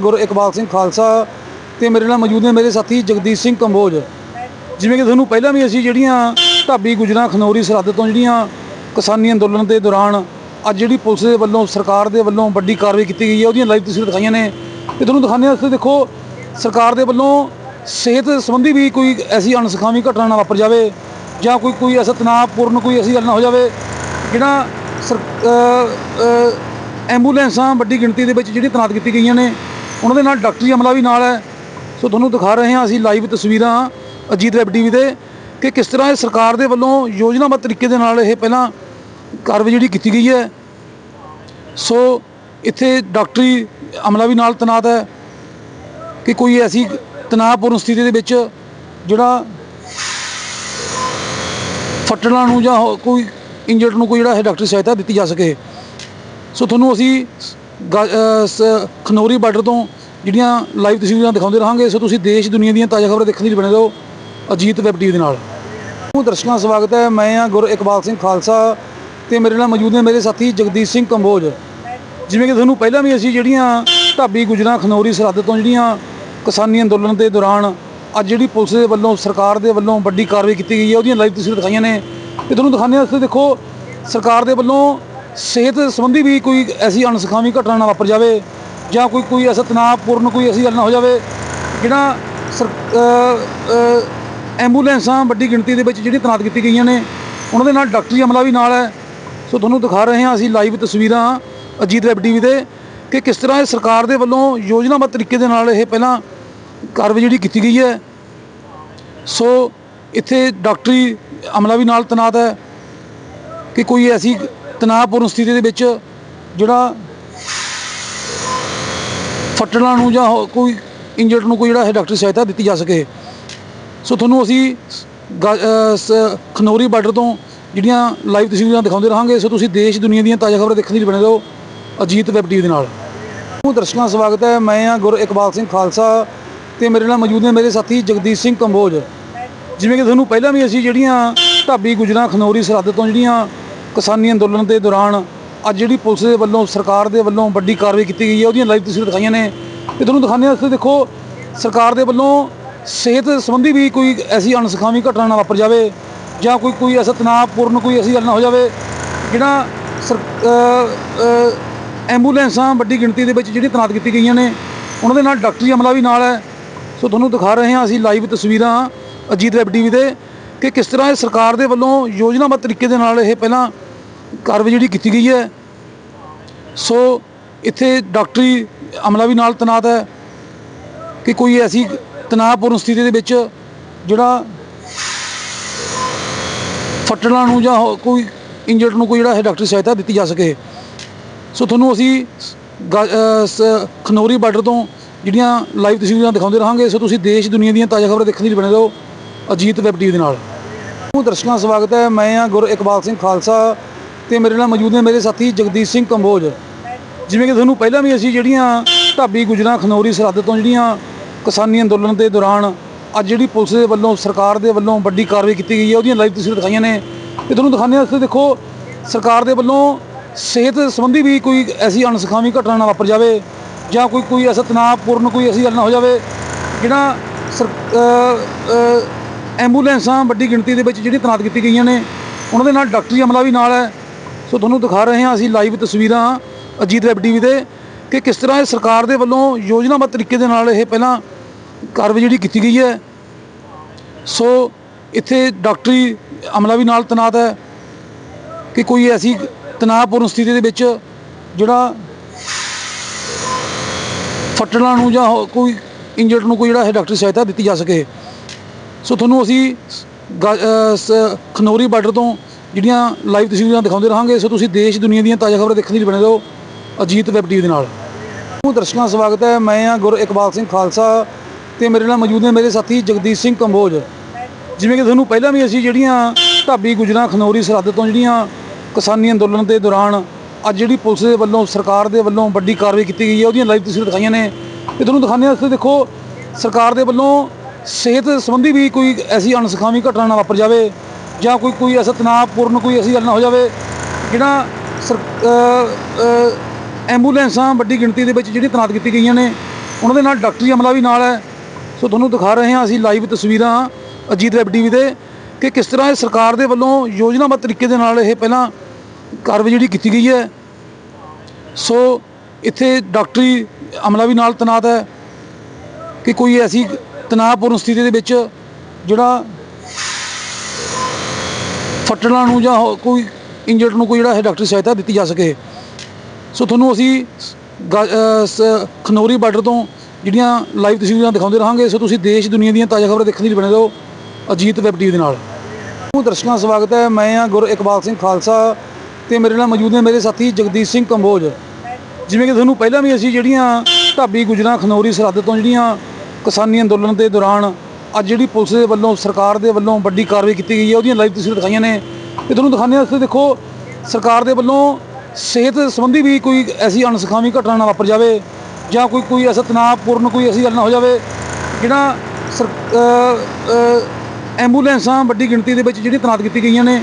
ਗੁਰ ਇਕਬਾਲ ਸਿੰਘ ਖਾਲਸਾ ਤੇ ਮੇਰੇ ਨਾਲ ਮੌਜੂਦ ਨੇ ਮੇਰੇ ਸਾਥੀ ਜਗਦੀਸ਼ ਸਿੰਘ ਕੰਬੋਜ। ਜਿਵੇਂ ਕਿ ਤੁਹਾਨੂੰ ਪਹਿਲਾਂ ਵੀ ਅਸੀਂ ਜਿਹੜੀਆਂ ਢਾਬੀ ਗੁਜਰਾ, ਖਨੌਰੀ, ਸਰਹੱਦ ਤੋਂ ਜਿਹੜੀਆਂ ਕਿਸਾਨੀ ਅੰਦੋਲਨ ਦੇ ਦੌਰਾਨ ਅੱਜ ਜਿਹੜੀ ਪੁਲਿਸ ਦੇ ਵੱਲੋਂ, ਸਰਕਾਰ ਦੇ ਵੱਲੋਂ ਵੱਡੀ ਕਾਰਵਾਈ ਕੀਤੀ ਗਈ ਹੈ, ਉਹਦੀਆਂ ਲਾਈਵ ਤਸਵੀਰਾਂ ਦਿਖਾਈਆਂ ਨੇ। ਤੇ ਤੁਹਾਨੂੰ ਦਿਖਾਉਂਦੇ ਹਾਂ ਇੱਥੇ ਦੇਖੋ, ਸਰਕਾਰ ਦੇ ਵੱਲੋਂ ਸਿਹਤ ਸੰਬੰਧੀ ਵੀ ਕੋਈ ਐਸੀ ਅਣਸਖਾਵੀ ਘਟਨਾ ਨਾ ਵਾਪਰ ਜਾਵੇ ਜਾਂ ਕੋਈ ਕੋਈ ਐਸਾ ਤਣਾਅਪੂਰਨ ਕੋਈ ਐਸੀ ਗੱਲ ਨਾ ਹੋ ਜਾਵੇ ਜਿਹੜਾ ਸਰ ਐਂਬੂਲੈਂਸਾਂ ਵੱਡੀ ਗਿਣਤੀ ਦੇ ਵਿੱਚ ਜਿਹੜੀ ਤੈਨਾਤ ਕੀਤੀ ਗਈਆਂ ਨੇ। ਉਹਨਾਂ ਦੇ ਨਾਲ ਡਾਕਟਰੀ ਅਮਲਾ ਵੀ ਨਾਲ ਹੈ। ਸੋ ਤੁਹਾਨੂੰ ਦਿਖਾ ਰਹੇ ਹਾਂ ਅਸੀਂ ਲਾਈਵ ਤਸਵੀਰਾਂ ਅਜੀਤ ਵੈਬ ਟੀਵੀ ਦੇ ਕਿ ਕਿਸ ਤਰ੍ਹਾਂ ਇਹ ਸਰਕਾਰ ਦੇ ਵੱਲੋਂ ਯੋਜਨਾਬੱਧ ਤਰੀਕੇ ਦੇ ਨਾਲ ਇਹ ਪਹਿਲਾਂ ਕਾਰਵਾਈ ਜਿਹੜੀ ਕੀਤੀ ਗਈ ਹੈ। ਸੋ ਇੱਥੇ ਡਾਕਟਰੀ ਅਮਲਾ ਵੀ ਨਾਲ ਤੈਨਾਤ ਹੈ ਕਿ ਕੋਈ ਐਸੀ ਤਣਾਅਪੂਰਨ ਸਥਿਤੀ ਦੇ ਵਿੱਚ ਜਿਹੜਾ ਫੱਟੜਾਂ ਨੂੰ ਜਾਂ ਹੋ- ਕੋਈ ਇੰਜਰਡ ਨੂੰ ਕੋਈ ਜਿਹੜਾ ਹੈ ਡਾਕਟਰੀ ਸਹਾਇਤਾ ਦਿੱਤੀ ਜਾ ਸਕੇ। ਸੋ ਤੁਹਾਨੂੰ ਅਸੀਂ ਖਨੌਰੀ ਬਾਰਡਰ ਤੋਂ ਜਿਹੜੀਆਂ ਲਾਈਵ ਤਸਵੀਰਾਂ ਦਿਖਾਉਂਦੇ ਰਹਾਂਗੇ, ਸੋ ਤੁਸੀਂ ਦੇਸ਼ ਦੁਨੀਆ ਦੀਆਂ ਤਾਜ਼ਾ ਖਬਰਾਂ ਦੇਖਣ ਲਈ ਬਣੇ ਰਹੋ ਅਜੀਤ ਵੈਬ ਟੀਵੀ ਦੇ ਨਾਲ। ਨੂੰ ਦਰਸ਼ਕਾਂ ਦਾ ਸਵਾਗਤ ਹੈ, ਮੈਂ ਹਾਂ ਗੁਰ ਇਕਬਾਲ ਸਿੰਘ ਖਾਲਸਾ ਤੇ ਮੇਰੇ ਨਾਲ ਮੌਜੂਦ ਨੇ ਮੇਰੇ ਸਾਥੀ ਜਗਦੀਸ਼ ਸਿੰਘ ਕੰਬੋਜ। ਜਿਵੇਂ ਕਿ ਤੁਹਾਨੂੰ ਪਹਿਲਾਂ ਵੀ ਅਸੀਂ ਜਿਹੜੀਆਂ ਢਾਬੀ ਗੁਜਰਾ ਖਨੌਰੀ ਸਰਹੱਦ ਤੋਂ ਜਿਹੜੀਆਂ ਕਿਸਾਨੀ ਅੰਦੋਲਨ ਦੇ ਦੌਰਾਨ ਅੱਜ ਜਿਹੜੀ ਪੁਲਿਸ ਦੇ ਵੱਲੋਂ, ਸਰਕਾਰ ਦੇ ਵੱਲੋਂ ਵੱਡੀ ਕਾਰਵਾਈ ਕੀਤੀ ਗਈ ਹੈ, ਉਹਦੀਆਂ ਲਾਈਵ ਤਸਵੀਰਾਂ ਦਿਖਾਈਆਂ ਨੇ। ਤੇ ਤੁਹਾਨੂੰ ਦਿਖਾਉਂਦੇ ਹਾਂ ਇੱਥੇ ਦੇਖੋ, ਸਰਕਾਰ ਦੇ ਵੱਲੋਂ ਸਿਹਤ ਸੰਬੰਧੀ ਵੀ ਕੋਈ ਐਸੀ ਅਣਸਖਾਵੀ ਘਟਨਾ ਨਾ ਵਾਪਰ ਜਾਵੇ ਜਾਂ ਕੋਈ ਕੋਈ ਐਸਾ ਤਣਾਅਪੂਰਨ ਕੋਈ ਐਸੀ ਗੱਲ ਨਾ ਹੋ ਜਾਵੇ ਜਿਹੜਾ ਸਰ ਐਂਬੂਲੈਂਸਾਂ ਵੱਡੀ ਗਿਣਤੀ ਦੇ ਵਿੱਚ ਜਿਹੜੀ ਤੈਨਾਤ ਕੀਤੀ ਗਈਆਂ ਨੇ, ਉਹਨਾਂ ਦੇ ਨਾਲ ਡਾਕਟਰੀ ਅਮਲਾ ਵੀ ਨਾਲ ਹੈ। ਸੋ ਤੁਹਾਨੂੰ ਦਿਖਾ ਰਹੇ ਹਾਂ ਅਸੀਂ ਲਾਈਵ ਤਸਵੀਰਾਂ ਅਜੀਤ ਵੈਬ ਟੀਵੀ ਦੇ ਕਿ ਕਿਸ ਤਰ੍ਹਾਂ ਇਹ ਸਰਕਾਰ ਦੇ ਵੱਲੋਂ ਯੋਜਨਾਬੱਧ ਤਰੀਕੇ ਦੇ ਨਾਲ ਇਹ ਪਹਿਲਾਂ ਕਾਰਵਾਈ ਜਿਹੜੀ ਕੀਤੀ ਗਈ ਹੈ। ਸੋ ਇੱਥੇ ਡਾਕਟਰੀ ਅਮਲਾ ਵੀ ਨਾਲ ਤੈਨਾਤ ਹੈ ਕਿ ਕੋਈ ਐਸੀ ਤਣਾਅਪੂਰਨ ਸਥਿਤੀ ਦੇ ਵਿੱਚ ਜਿਹੜਾ ਫੱਟੜਾਂ ਨੂੰ ਜਾਂ ਹੋ- ਕੋਈ ਇੰਜਰਡ ਨੂੰ ਕੋਈ ਜਿਹੜਾ ਹੈ ਡਾਕਟਰੀ ਸਹਾਇਤਾ ਦਿੱਤੀ ਜਾ ਸਕੇ। ਸੋ ਤੁਹਾਨੂੰ ਅਸੀਂ ਸ- ਖਨੌਰੀ ਬਾਰਡਰ ਤੋਂ ਜਿਹੜੀਆਂ ਲਾਈਵ ਤਸਵੀਰਾਂ ਦਿਖਾਉਂਦੇ ਰਹਾਂਗੇ, ਸੋ ਤੁਸੀਂ ਦੇਸ਼ ਦੁਨੀਆ ਦੀਆਂ ਤਾਜ਼ਾ ਖਬਰਾਂ ਦੇਖਣ ਲਈ ਬਣੇ ਰਹੋ ਅਜੀਤ ਵੈਬ ਟੀਵੀ ਦੇ ਨਾਲ। ਨੂੰ ਦਰਸ਼ਕਾਂ ਦਾ ਸਵਾਗਤ ਹੈ। ਮੈਂ ਹਾਂ ਗੁਰ ਇਕਬਾਲ ਸਿੰਘ ਖਾਲਸਾ ਤੇ ਮੇਰੇ ਨਾਲ ਮੌਜੂਦ ਨੇ ਮੇਰੇ ਸਾਥੀ ਜਗਦੀਸ਼ ਸਿੰਘ ਕੰਬੋਜ। ਜਿਵੇਂ ਕਿ ਤੁਹਾਨੂੰ ਪਹਿਲਾਂ ਵੀ ਅਸੀਂ ਜਿਹੜੀਆਂ ਢਾਬੀ ਗੁਜਰਾ ਖਨੌਰੀ ਸਰਹੱਦ ਤੋਂ ਜਿਹੜੀਆਂ ਕਿਸਾਨੀ ਅੰਦੋਲਨ ਦੇ ਦੌਰਾਨ ਅੱਜ ਜਿਹੜੀ ਪੁਲਿਸ ਦੇ ਵੱਲੋਂ, ਸਰਕਾਰ ਦੇ ਵੱਲੋਂ ਵੱਡੀ ਕਾਰਵਾਈ ਕੀਤੀ ਗਈ ਹੈ, ਉਹਦੀਆਂ ਲਾਈਵ ਤਸਵੀਰਾਂ ਦਿਖਾਈਆਂ ਨੇ। ਤੇ ਤੁਹਾਨੂੰ ਦਿਖਾਉਂਦੇ ਹਾਂ, ਇੱਥੇ ਦੇਖੋ, ਸਰਕਾਰ ਦੇ ਵੱਲੋਂ ਸਿਹਤ ਸੰਬੰਧੀ ਵੀ ਕੋਈ ਐਸੀ ਅਣਸਖਾਵੀ ਘਟਨਾ ਨਾ ਵਾਪਰ ਜਾਵੇ ਜਾਂ ਕੋਈ ਕੋਈ ਐਸਾ ਤਣਾਅਪੂਰਨ ਕੋਈ ਐਸੀ ਗੱਲ ਨਾ ਹੋ ਜਾਵੇ ਜਿਹੜਾ ਸਰ ਐਂਬੂਲੈਂਸਾਂ ਵੱਡੀ ਗਿਣਤੀ ਦੇ ਵਿੱਚ ਜਿਹੜੀ ਤੈਨਾਤ ਕੀਤੀ ਗਈਆਂ ਨੇ, ਉਹਨਾਂ ਦੇ ਨਾਲ ਡਾਕਟਰੀ ਅਮਲਾ ਵੀ ਨਾਲ ਹੈ। ਸੋ ਤੁਹਾਨੂੰ ਦਿਖਾ ਰਹੇ ਹਾਂ ਅਸੀਂ ਲਾਈਵ ਤਸਵੀਰਾਂ ਅਜੀਤ ਵੈਬ ਟੀਵੀ ਦੇ ਕਿ ਕਿਸ ਤਰ੍ਹਾਂ ਇਹ ਸਰਕਾਰ ਦੇ ਵੱਲੋਂ ਯੋਜਨਾਬੱਧ ਤਰੀਕੇ ਦੇ ਨਾਲ ਇਹ ਪਹਿਲਾਂ ਕਾਰਵਾਈ ਜਿਹੜੀ ਕੀਤੀ ਗਈ ਹੈ, ਸੋ ਇੱਥੇ ਡਾਕਟਰੀ ਅਮਲਾ ਵੀ ਨਾਲ ਤੈਨਾਤ ਹੈ ਕਿ ਕੋਈ ਐਸੀ ਤਣਾਅਪੂਰਨ ਸਥਿਤੀ ਦੇ ਵਿੱਚ ਜਿਹੜਾ ਫੱਟੜਾਂ ਨੂੰ ਜਾਂ ਹੋ- ਕੋਈ ਇੰਜਰਡ ਨੂੰ ਕੋਈ ਜਿਹੜਾ ਹੈ ਡਾਕਟਰੀ ਸਹਾਇਤਾ ਦਿੱਤੀ ਜਾ ਸਕੇ। ਸੋ ਤੁਹਾਨੂੰ ਅਸੀਂ ਖਨੌਰੀ ਬਾਰਡਰ ਤੋਂ ਜਿਹੜੀਆਂ ਲਾਈਵ ਤਸਵੀਰਾਂ ਦਿਖਾਉਂਦੇ ਰਹਾਂਗੇ, ਸੋ ਤੁਸੀਂ ਦੇਸ਼ ਦੁਨੀਆ ਦੀਆਂ ਤਾਜ਼ਾ ਖਬਰਾਂ ਦੇਖਣ ਲਈ ਬਣੇ ਰਹੋ ਅਜੀਤ ਵੈਬ ਟੀਵੀ ਦੇ ਨਾਲ। ਨੂੰ ਦਰਸ਼ਕਾਂ ਦਾ ਸਵਾਗਤ ਹੈ, ਮੈਂ ਹਾਂ ਗੁਰ ਇਕਬਾਲ ਸਿੰਘ ਖਾਲਸਾ ਤੇ ਮੇਰੇ ਨਾਲ ਮੌਜੂਦ ਨੇ ਮੇਰੇ ਸਾਥੀ ਜਗਦੀਸ਼ ਸਿੰਘ ਕੰਬੋਜ। ਜਿਵੇਂ ਕਿ ਤੁਹਾਨੂੰ ਪਹਿਲਾਂ ਵੀ ਅਸੀਂ ਜਿਹੜੀਆਂ ਢਾਬੀ ਗੁਜਰਾ, ਖਨੌਰੀ, ਸਰਹੱਦ ਤੋਂ ਜਿਹੜੀਆਂ ਕਿਸਾਨੀ ਅੰਦੋਲਨ ਦੇ ਦੌਰਾਨ ਅੱਜ ਜਿਹੜੀ ਪੁਲਿਸ ਦੇ ਵੱਲੋਂ, ਸਰਕਾਰ ਦੇ ਵੱਲੋਂ ਵੱਡੀ ਕਾਰਵਾਈ ਕੀਤੀ ਗਈ ਹੈ, ਉਹਦੀਆਂ ਲਾਈਵ ਤਸਵੀਰਾਂ ਦਿਖਾਈਆਂ ਨੇ। ਤੇ ਤੁਹਾਨੂੰ ਦਿਖਾਉਂਦੇ ਹਾਂ ਇੱਥੇ ਦੇਖੋ, ਸਰਕਾਰ ਦੇ ਵੱਲੋਂ ਸਿਹਤ ਸੰਬੰਧੀ ਵੀ ਕੋਈ ਐਸੀ ਅਣਸਖਾਵੀ ਘਟਨਾ ਨਾ ਵਾਪਰ ਜਾਵੇ ਜਾਂ ਕੋਈ ਕੋਈ ਐਸਾ ਤਣਾਅਪੂਰਨ ਕੋਈ ਐਸੀ ਗੱਲ ਨਾ ਹੋ ਜਾਵੇ ਜਿਹੜਾ ਸਰ ਐਂਬੂਲੈਂਸਾਂ ਵੱਡੀ ਗਿਣਤੀ ਦੇ ਵਿੱਚ ਜਿਹੜੀ ਤੈਨਾਤ ਕੀਤੀ ਗਈਆਂ ਨੇ, ਉਹਨਾਂ ਦੇ ਨਾਲ ਡਾਕਟਰੀ ਅਮਲਾ ਵੀ ਨਾਲ ਹੈ। ਸੋ ਤੁਹਾਨੂੰ ਦਿਖਾ ਰਹੇ ਹਾਂ ਅਸੀਂ ਲਾਈਵ ਤਸਵੀਰਾਂ ਅਜੀਤ ਵੈਬ ਟੀਵੀ ਦੇ ਕਿ ਕਿਸ ਤਰ੍ਹਾਂ ਇਹ ਸਰਕਾਰ ਦੇ ਵੱਲੋਂ ਯੋਜਨਾਬੱਧ ਤਰੀਕੇ ਦੇ ਨਾਲ ਇਹ ਪਹਿਲਾਂ ਕਾਰਵਾਈ ਜਿਹੜੀ ਕੀਤੀ ਗਈ ਹੈ। ਸੋ ਇੱਥੇ ਡਾਕਟਰੀ ਅਮਲਾ ਵੀ ਨਾਲ ਤੈਨਾਤ ਹੈ ਕਿ ਕੋਈ ਐਸੀ ਤਣਾਅਪੂਰਨ ਸਥਿਤੀ ਦੇ ਵਿੱਚ ਜਿਹੜਾ ਫੱਟੜਾਂ ਨੂੰ ਜਾਂ ਹੋ- ਕੋਈ ਇੰਜਰਡ ਨੂੰ ਕੋਈ ਜਿਹੜਾ ਹੈ ਡਾਕਟਰੀ ਸਹਾਇਤਾ ਦਿੱਤੀ ਜਾ ਸਕੇ। ਸੋ ਤੁਹਾਨੂੰ ਅਸੀਂ ਖਨੌਰੀ ਬਾਰਡਰ ਤੋਂ ਜਿਹੜੀਆਂ ਲਾਈਵ ਤਸਵੀਰਾਂ ਦਿਖਾਉਂਦੇ ਰਹਾਂਗੇ, ਸੋ ਤੁਸੀਂ ਦੇਸ਼, ਦੁਨੀਆ ਦੀਆਂ ਤਾਜ਼ਾ ਖਬਰਾਂ ਦੇਖਣ ਲਈ ਬਣੇ ਰਹੋ ਅਜੀਤ ਵੈਬ ਟੀਵੀ ਦੇ ਨਾਲ। ਨੂੰ ਦਰਸ਼ਕਾਂ ਦਾ ਸਵਾਗਤ ਹੈ। ਮੈਂ ਹਾਂ ਗੁਰ ਇਕਬਾਲ ਸਿੰਘ ਖਾਲਸਾ ਤੇ ਮੇਰੇ ਨਾਲ ਮੌਜੂਦ ਨੇ ਮੇਰੇ ਸਾਥੀ ਜਗਦੀਸ਼ ਸਿੰਘ ਕੰਬੋਜ। ਜਿਵੇਂ ਕਿ ਤੁਹਾਨੂੰ ਪਹਿਲਾਂ ਵੀ ਅਸੀਂ ਜਿਹੜੀਆਂ ਢਾਬੀ, ਗੁਜਰਾ, ਖਨੌਰੀ, ਸਰਹੱਦ ਤੋਂ ਜਿਹੜੀਆਂ ਕਿਸਾਨੀ ਅੰਦੋਲਨ ਦੇ ਦੌਰਾਨ ਅੱਜ ਜਿਹੜੀ ਪੁਲਿਸ ਦੇ ਵੱਲੋਂ, ਸਰਕਾਰ ਦੇ ਵੱਲੋਂ ਵੱਡੀ ਕਾਰਵਾਈ ਕੀਤੀ ਗਈ ਹੈ, ਉਹਦੀਆਂ ਲਾਈਵ ਤਸਵੀਰਾਂ ਦਿਖਾਈਆਂ ਨੇ। ਤੇ ਤੁਹਾਨੂੰ ਦਿਖਾਉਂਦੇ ਹਾਂ ਇੱਥੇ ਦੇਖੋ, ਸਰਕਾਰ ਦੇ ਵੱਲੋਂ ਸਿਹਤ ਸੰਬੰਧੀ ਵੀ ਕੋਈ ਐਸੀ ਅਣਸਖਾਵੀ ਘਟਨਾ ਨਾ ਵਾਪਰ ਜਾਵੇ। ਜਾਂ ਕੋਈ ਕੋਈ ਐਸਾ ਤਣਾਅਪੂਰਨ ਕੋਈ ਐਸੀ ਗੱਲ ਨਾ ਹੋ ਜਾਵੇ, ਜਿਹੜਾ ਸਰ ਐਂਬੂਲੈਂਸਾਂ ਵੱਡੀ ਗਿਣਤੀ ਦੇ ਵਿੱਚ ਜਿਹੜੀ ਤੈਨਾਤ ਕੀਤੀ ਗਈਆਂ ਨੇ, ਉਹਨਾਂ ਦੇ ਨਾਲ ਡਾਕਟਰੀ ਅਮਲਾ ਵੀ ਨਾਲ ਹੈ। ਸੋ ਤੁਹਾਨੂੰ ਦਿਖਾ ਰਹੇ ਹਾਂ ਅਸੀਂ ਲਾਈਵ ਤਸਵੀਰਾਂ ਅਜੀਤ ਵੈਬ ਟੀਵੀ ਦੇ ਕਿ ਕਿਸ ਤਰ੍ਹਾਂ ਇਹ ਸਰਕਾਰ ਦੇ ਵੱਲੋਂ ਯੋਜਨਾਬੱਧ ਤਰੀਕੇ ਦੇ ਨਾਲ ਇਹ ਪਹਿਲਾਂ ਕਾਰਵਾਈ ਜਿਹੜੀ ਕੀਤੀ ਗਈ ਹੈ। ਸੋ ਇੱਥੇ ਡਾਕਟਰੀ ਅਮਲਾ ਵੀ ਨਾਲ ਤੈਨਾਤ ਹੈ ਕਿ ਕੋਈ ਐਸੀ ਤਣਾਅਪੂਰਨ ਸਥਿਤੀ ਦੇ ਵਿੱਚ ਜਿਹੜਾ ਫੱਟੜਾਂ ਨੂੰ ਜਾਂ ਹੋ- ਕੋਈ ਇੰਜਰਡ ਨੂੰ ਕੋਈ ਜਿਹੜਾ ਹੈ ਡਾਕਟਰੀ ਸਹਾਇਤਾ ਦਿੱਤੀ ਜਾ ਸਕੇ। ਸੋ ਤੁਹਾਨੂੰ ਅਸੀਂ ਸ- ਖਨੌਰੀ ਬਾਰਡਰ ਤੋਂ ਜਿਹੜੀਆਂ ਲਾਈਵ ਤਸਵੀਰਾਂ ਦਿਖਾਉਂਦੇ ਰਹਾਂਗੇ ਸੋ ਤੁਸੀਂ ਦੇਸ਼ ਦੁਨੀਆ ਦੀਆਂ ਤਾਜ਼ਾ ਖਬਰਾਂ ਦੇਖਣ ਲਈ ਬਣੇ ਰਹੋ ਅਜੀਤ ਵੈਬ ਟੀਵੀ ਦੇ ਨਾਲ। ਨੂੰ ਦਰਸ਼ਕਾਂ ਦਾ ਸਵਾਗਤ ਹੈ। ਮੈਂ ਹਾਂ ਗੁਰ ਇਕਬਾਲ ਸਿੰਘ ਖਾਲਸਾ ਤੇ ਮੇਰੇ ਨਾਲ ਮੌਜੂਦ ਨੇ ਮੇਰੇ ਸਾਥੀ ਜਗਦੀਸ਼ ਸਿੰਘ ਕੰਬੋਜ। ਜਿਵੇਂ ਕਿ ਤੁਹਾਨੂੰ ਪਹਿਲਾਂ ਵੀ ਅਸੀਂ ਜਿਹੜੀਆਂ ਢਾਬੀ ਗੁਜਰਾਂ ਖਨੌਰੀ ਸਰਹੱਦ ਤੋਂ ਜਿਹੜੀਆਂ ਕਿਸਾਨੀ ਅੰਦੋਲਨ ਦੇ ਦੌਰਾਨ ਅੱਜ ਜਿਹੜੀ ਪੁਲਿਸ ਦੇ ਵੱਲੋਂ, ਸਰਕਾਰ ਦੇ ਵੱਲੋਂ ਵੱਡੀ ਕਾਰਵਾਈ ਕੀਤੀ ਗਈ ਹੈ, ਉਹਦੀਆਂ ਲਾਈਵ ਤਸਵੀਰਾਂ ਦਿਖਾਈਆਂ ਨੇ। ਤੇ ਤੁਹਾਨੂੰ ਦਿਖਾਉਂਦੇ ਹਾਂ, ਇੱਥੇ ਦੇਖੋ, ਸਰਕਾਰ ਦੇ ਵੱਲੋਂ ਸਿਹਤ ਸੰਬੰਧੀ ਵੀ ਕੋਈ ਐਸੀ ਅਣਸਖਾਵੀ ਘਟਨਾ ਨਾ ਵਾਪਰ ਜਾਵੇ ਜਾਂ ਕੋਈ ਕੋਈ ਐਸਾ ਤਣਾਅਪੂਰਨ ਕੋਈ ਐਸੀ ਗੱਲ ਨਾ ਹੋ ਜਾਵੇ ਜਿਹੜਾ ਸਰ ਐਂਬੂਲੈਂਸਾਂ ਵੱਡੀ ਗਿਣਤੀ ਦੇ ਵਿੱਚ ਜਿਹੜੀ ਤੈਨਾਤ ਕੀਤੀ ਗਈਆਂ ਨੇ,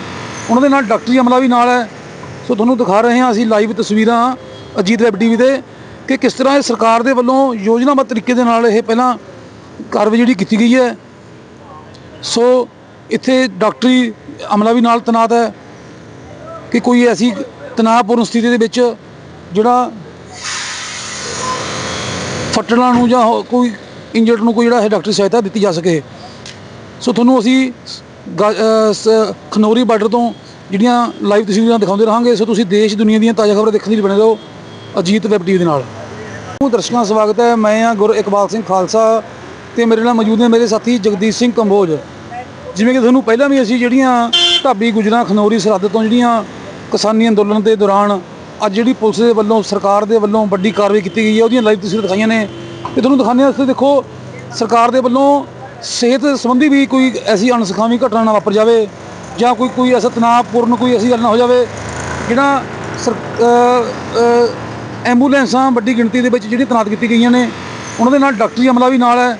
ਉਹਨਾਂ ਦੇ ਨਾਲ ਡਾਕਟਰੀ ਅਮਲਾ ਵੀ ਨਾਲ ਹੈ। ਸੋ ਤੁਹਾਨੂੰ ਦਿਖਾ ਰਹੇ ਹਾਂ ਅਸੀਂ ਲਾਈਵ ਤਸਵੀਰਾਂ ਅਜੀਤ ਵੈਬ ਟੀਵੀ ਦੇ ਕਿ ਕਿਸ ਤਰ੍ਹਾਂ ਇਹ ਸਰਕਾਰ ਦੇ ਵੱਲੋਂ ਯੋਜਨਾਬੱਧ ਤਰੀਕੇ ਦੇ ਨਾਲ ਇਹ ਪਹਿਲਾਂ ਕਾਰਵਾਈ ਜਿਹੜੀ ਕੀਤੀ ਗਈ ਹੈ, ਸੋ ਇੱਥੇ ਡਾਕਟਰੀ ਅਮਲਾ ਵੀ ਨਾਲ ਤੈਨਾਤ ਹੈ ਕਿ ਕੋਈ ਐਸੀ ਤਣਾਅਪੂਰਨ ਸਥਿਤੀ ਦੇ ਵਿੱਚ ਜਿਹੜਾ ਫੱਟੜਾਂ ਨੂੰ ਜਾਂ ਹੋ- ਕੋਈ ਇੰਜਰਡ ਨੂੰ ਕੋਈ ਜਿਹੜਾ ਹੈ ਡਾਕਟਰੀ ਸਹਾਇਤਾ ਦਿੱਤੀ ਜਾ ਸਕੇ। ਸੋ ਤੁਹਾਨੂੰ ਅਸੀਂ ਖਨੌਰੀ ਬਾਰਡਰ ਤੋਂ ਜਿਹੜੀਆਂ ਲਾਈਵ ਤਸਵੀਰਾਂ ਦਿਖਾਉਂਦੇ ਰਹਾਂਗੇ, ਸੋ ਤੁਸੀਂ ਦੇਸ਼ ਦੁਨੀਆ ਦੀਆਂ ਤਾਜ਼ਾ ਖਬਰਾਂ ਦੇਖਣ ਲਈ ਬਣੇ ਰਹੋ ਅਜੀਤ ਵੈਬ ਟੀਵੀ ਦੇ ਨਾਲ। ਨੂੰ ਦਰਸ਼ਕਾਂ ਦਾ ਸਵਾਗਤ ਹੈ, ਮੈਂ ਹਾਂ ਗੁਰ ਇਕਬਾਲ ਸਿੰਘ ਖਾਲਸਾ ਤੇ ਮੇਰੇ ਨਾਲ ਮੌਜੂਦ ਨੇ ਮੇਰੇ ਸਾਥੀ ਜਗਦੀਸ਼ ਸਿੰਘ ਕੰਬੋਜ। ਜਿਵੇਂ ਕਿ ਤੁਹਾਨੂੰ ਪਹਿਲਾਂ ਵੀ ਅਸੀਂ ਜਿਹੜੀਆਂ ਢਾਬੀ ਗੁਜਰਾਂ ਖਨੌਰੀ ਸਰਹੱਦ ਤੋਂ ਜਿਹੜੀਆਂ ਕਿਸਾਨੀ ਅੰਦੋਲਨ ਦੇ ਦੌਰਾਨ ਅੱਜ ਜਿਹੜੀ ਪੁਲਿਸ ਦੇ ਵੱਲੋਂ, ਸਰਕਾਰ ਦੇ ਵੱਲੋਂ ਵੱਡੀ ਕਾਰਵਾਈ ਕੀਤੀ ਗਈ ਹੈ, ਉਹਦੀਆਂ ਲਾਈਵ ਤਸਵੀਰਾਂ ਦਿਖਾਈਆਂ ਨੇ। ਤੇ ਤੁਹਾਨੂੰ ਦਿਖਾਉਂਦੇ ਹਾਂ ਇੱਥੇ ਦੇਖੋ, ਸਰਕਾਰ ਦੇ ਵੱਲੋਂ ਸਿਹਤ ਸੰਬੰਧੀ ਵੀ ਕੋਈ ਐਸੀ ਅਣਸਖਾਵੀ ਘਟਨਾ ਨਾ ਵਾਪਰ ਜਾਵੇ ਜਾਂ ਕੋਈ ਕੋਈ ਐਸਾ ਤਣਾਅਪੂਰਨ ਕੋਈ ਐਸੀ ਗੱਲ ਨਾ ਹੋ ਜਾਵੇ ਜਿਹੜਾ ਸਰ ਐਂਬੂਲੈਂਸਾਂ ਵੱਡੀ ਗਿਣਤੀ ਦੇ ਵਿੱਚ ਜਿਹੜੀ ਤੈਨਾਤ ਕੀਤੀ ਗਈਆਂ ਨੇ, ਉਹਨਾਂ ਦੇ ਨਾਲ ਡਾਕਟਰੀ ਅਮਲਾ ਵੀ ਨਾਲ ਹੈ।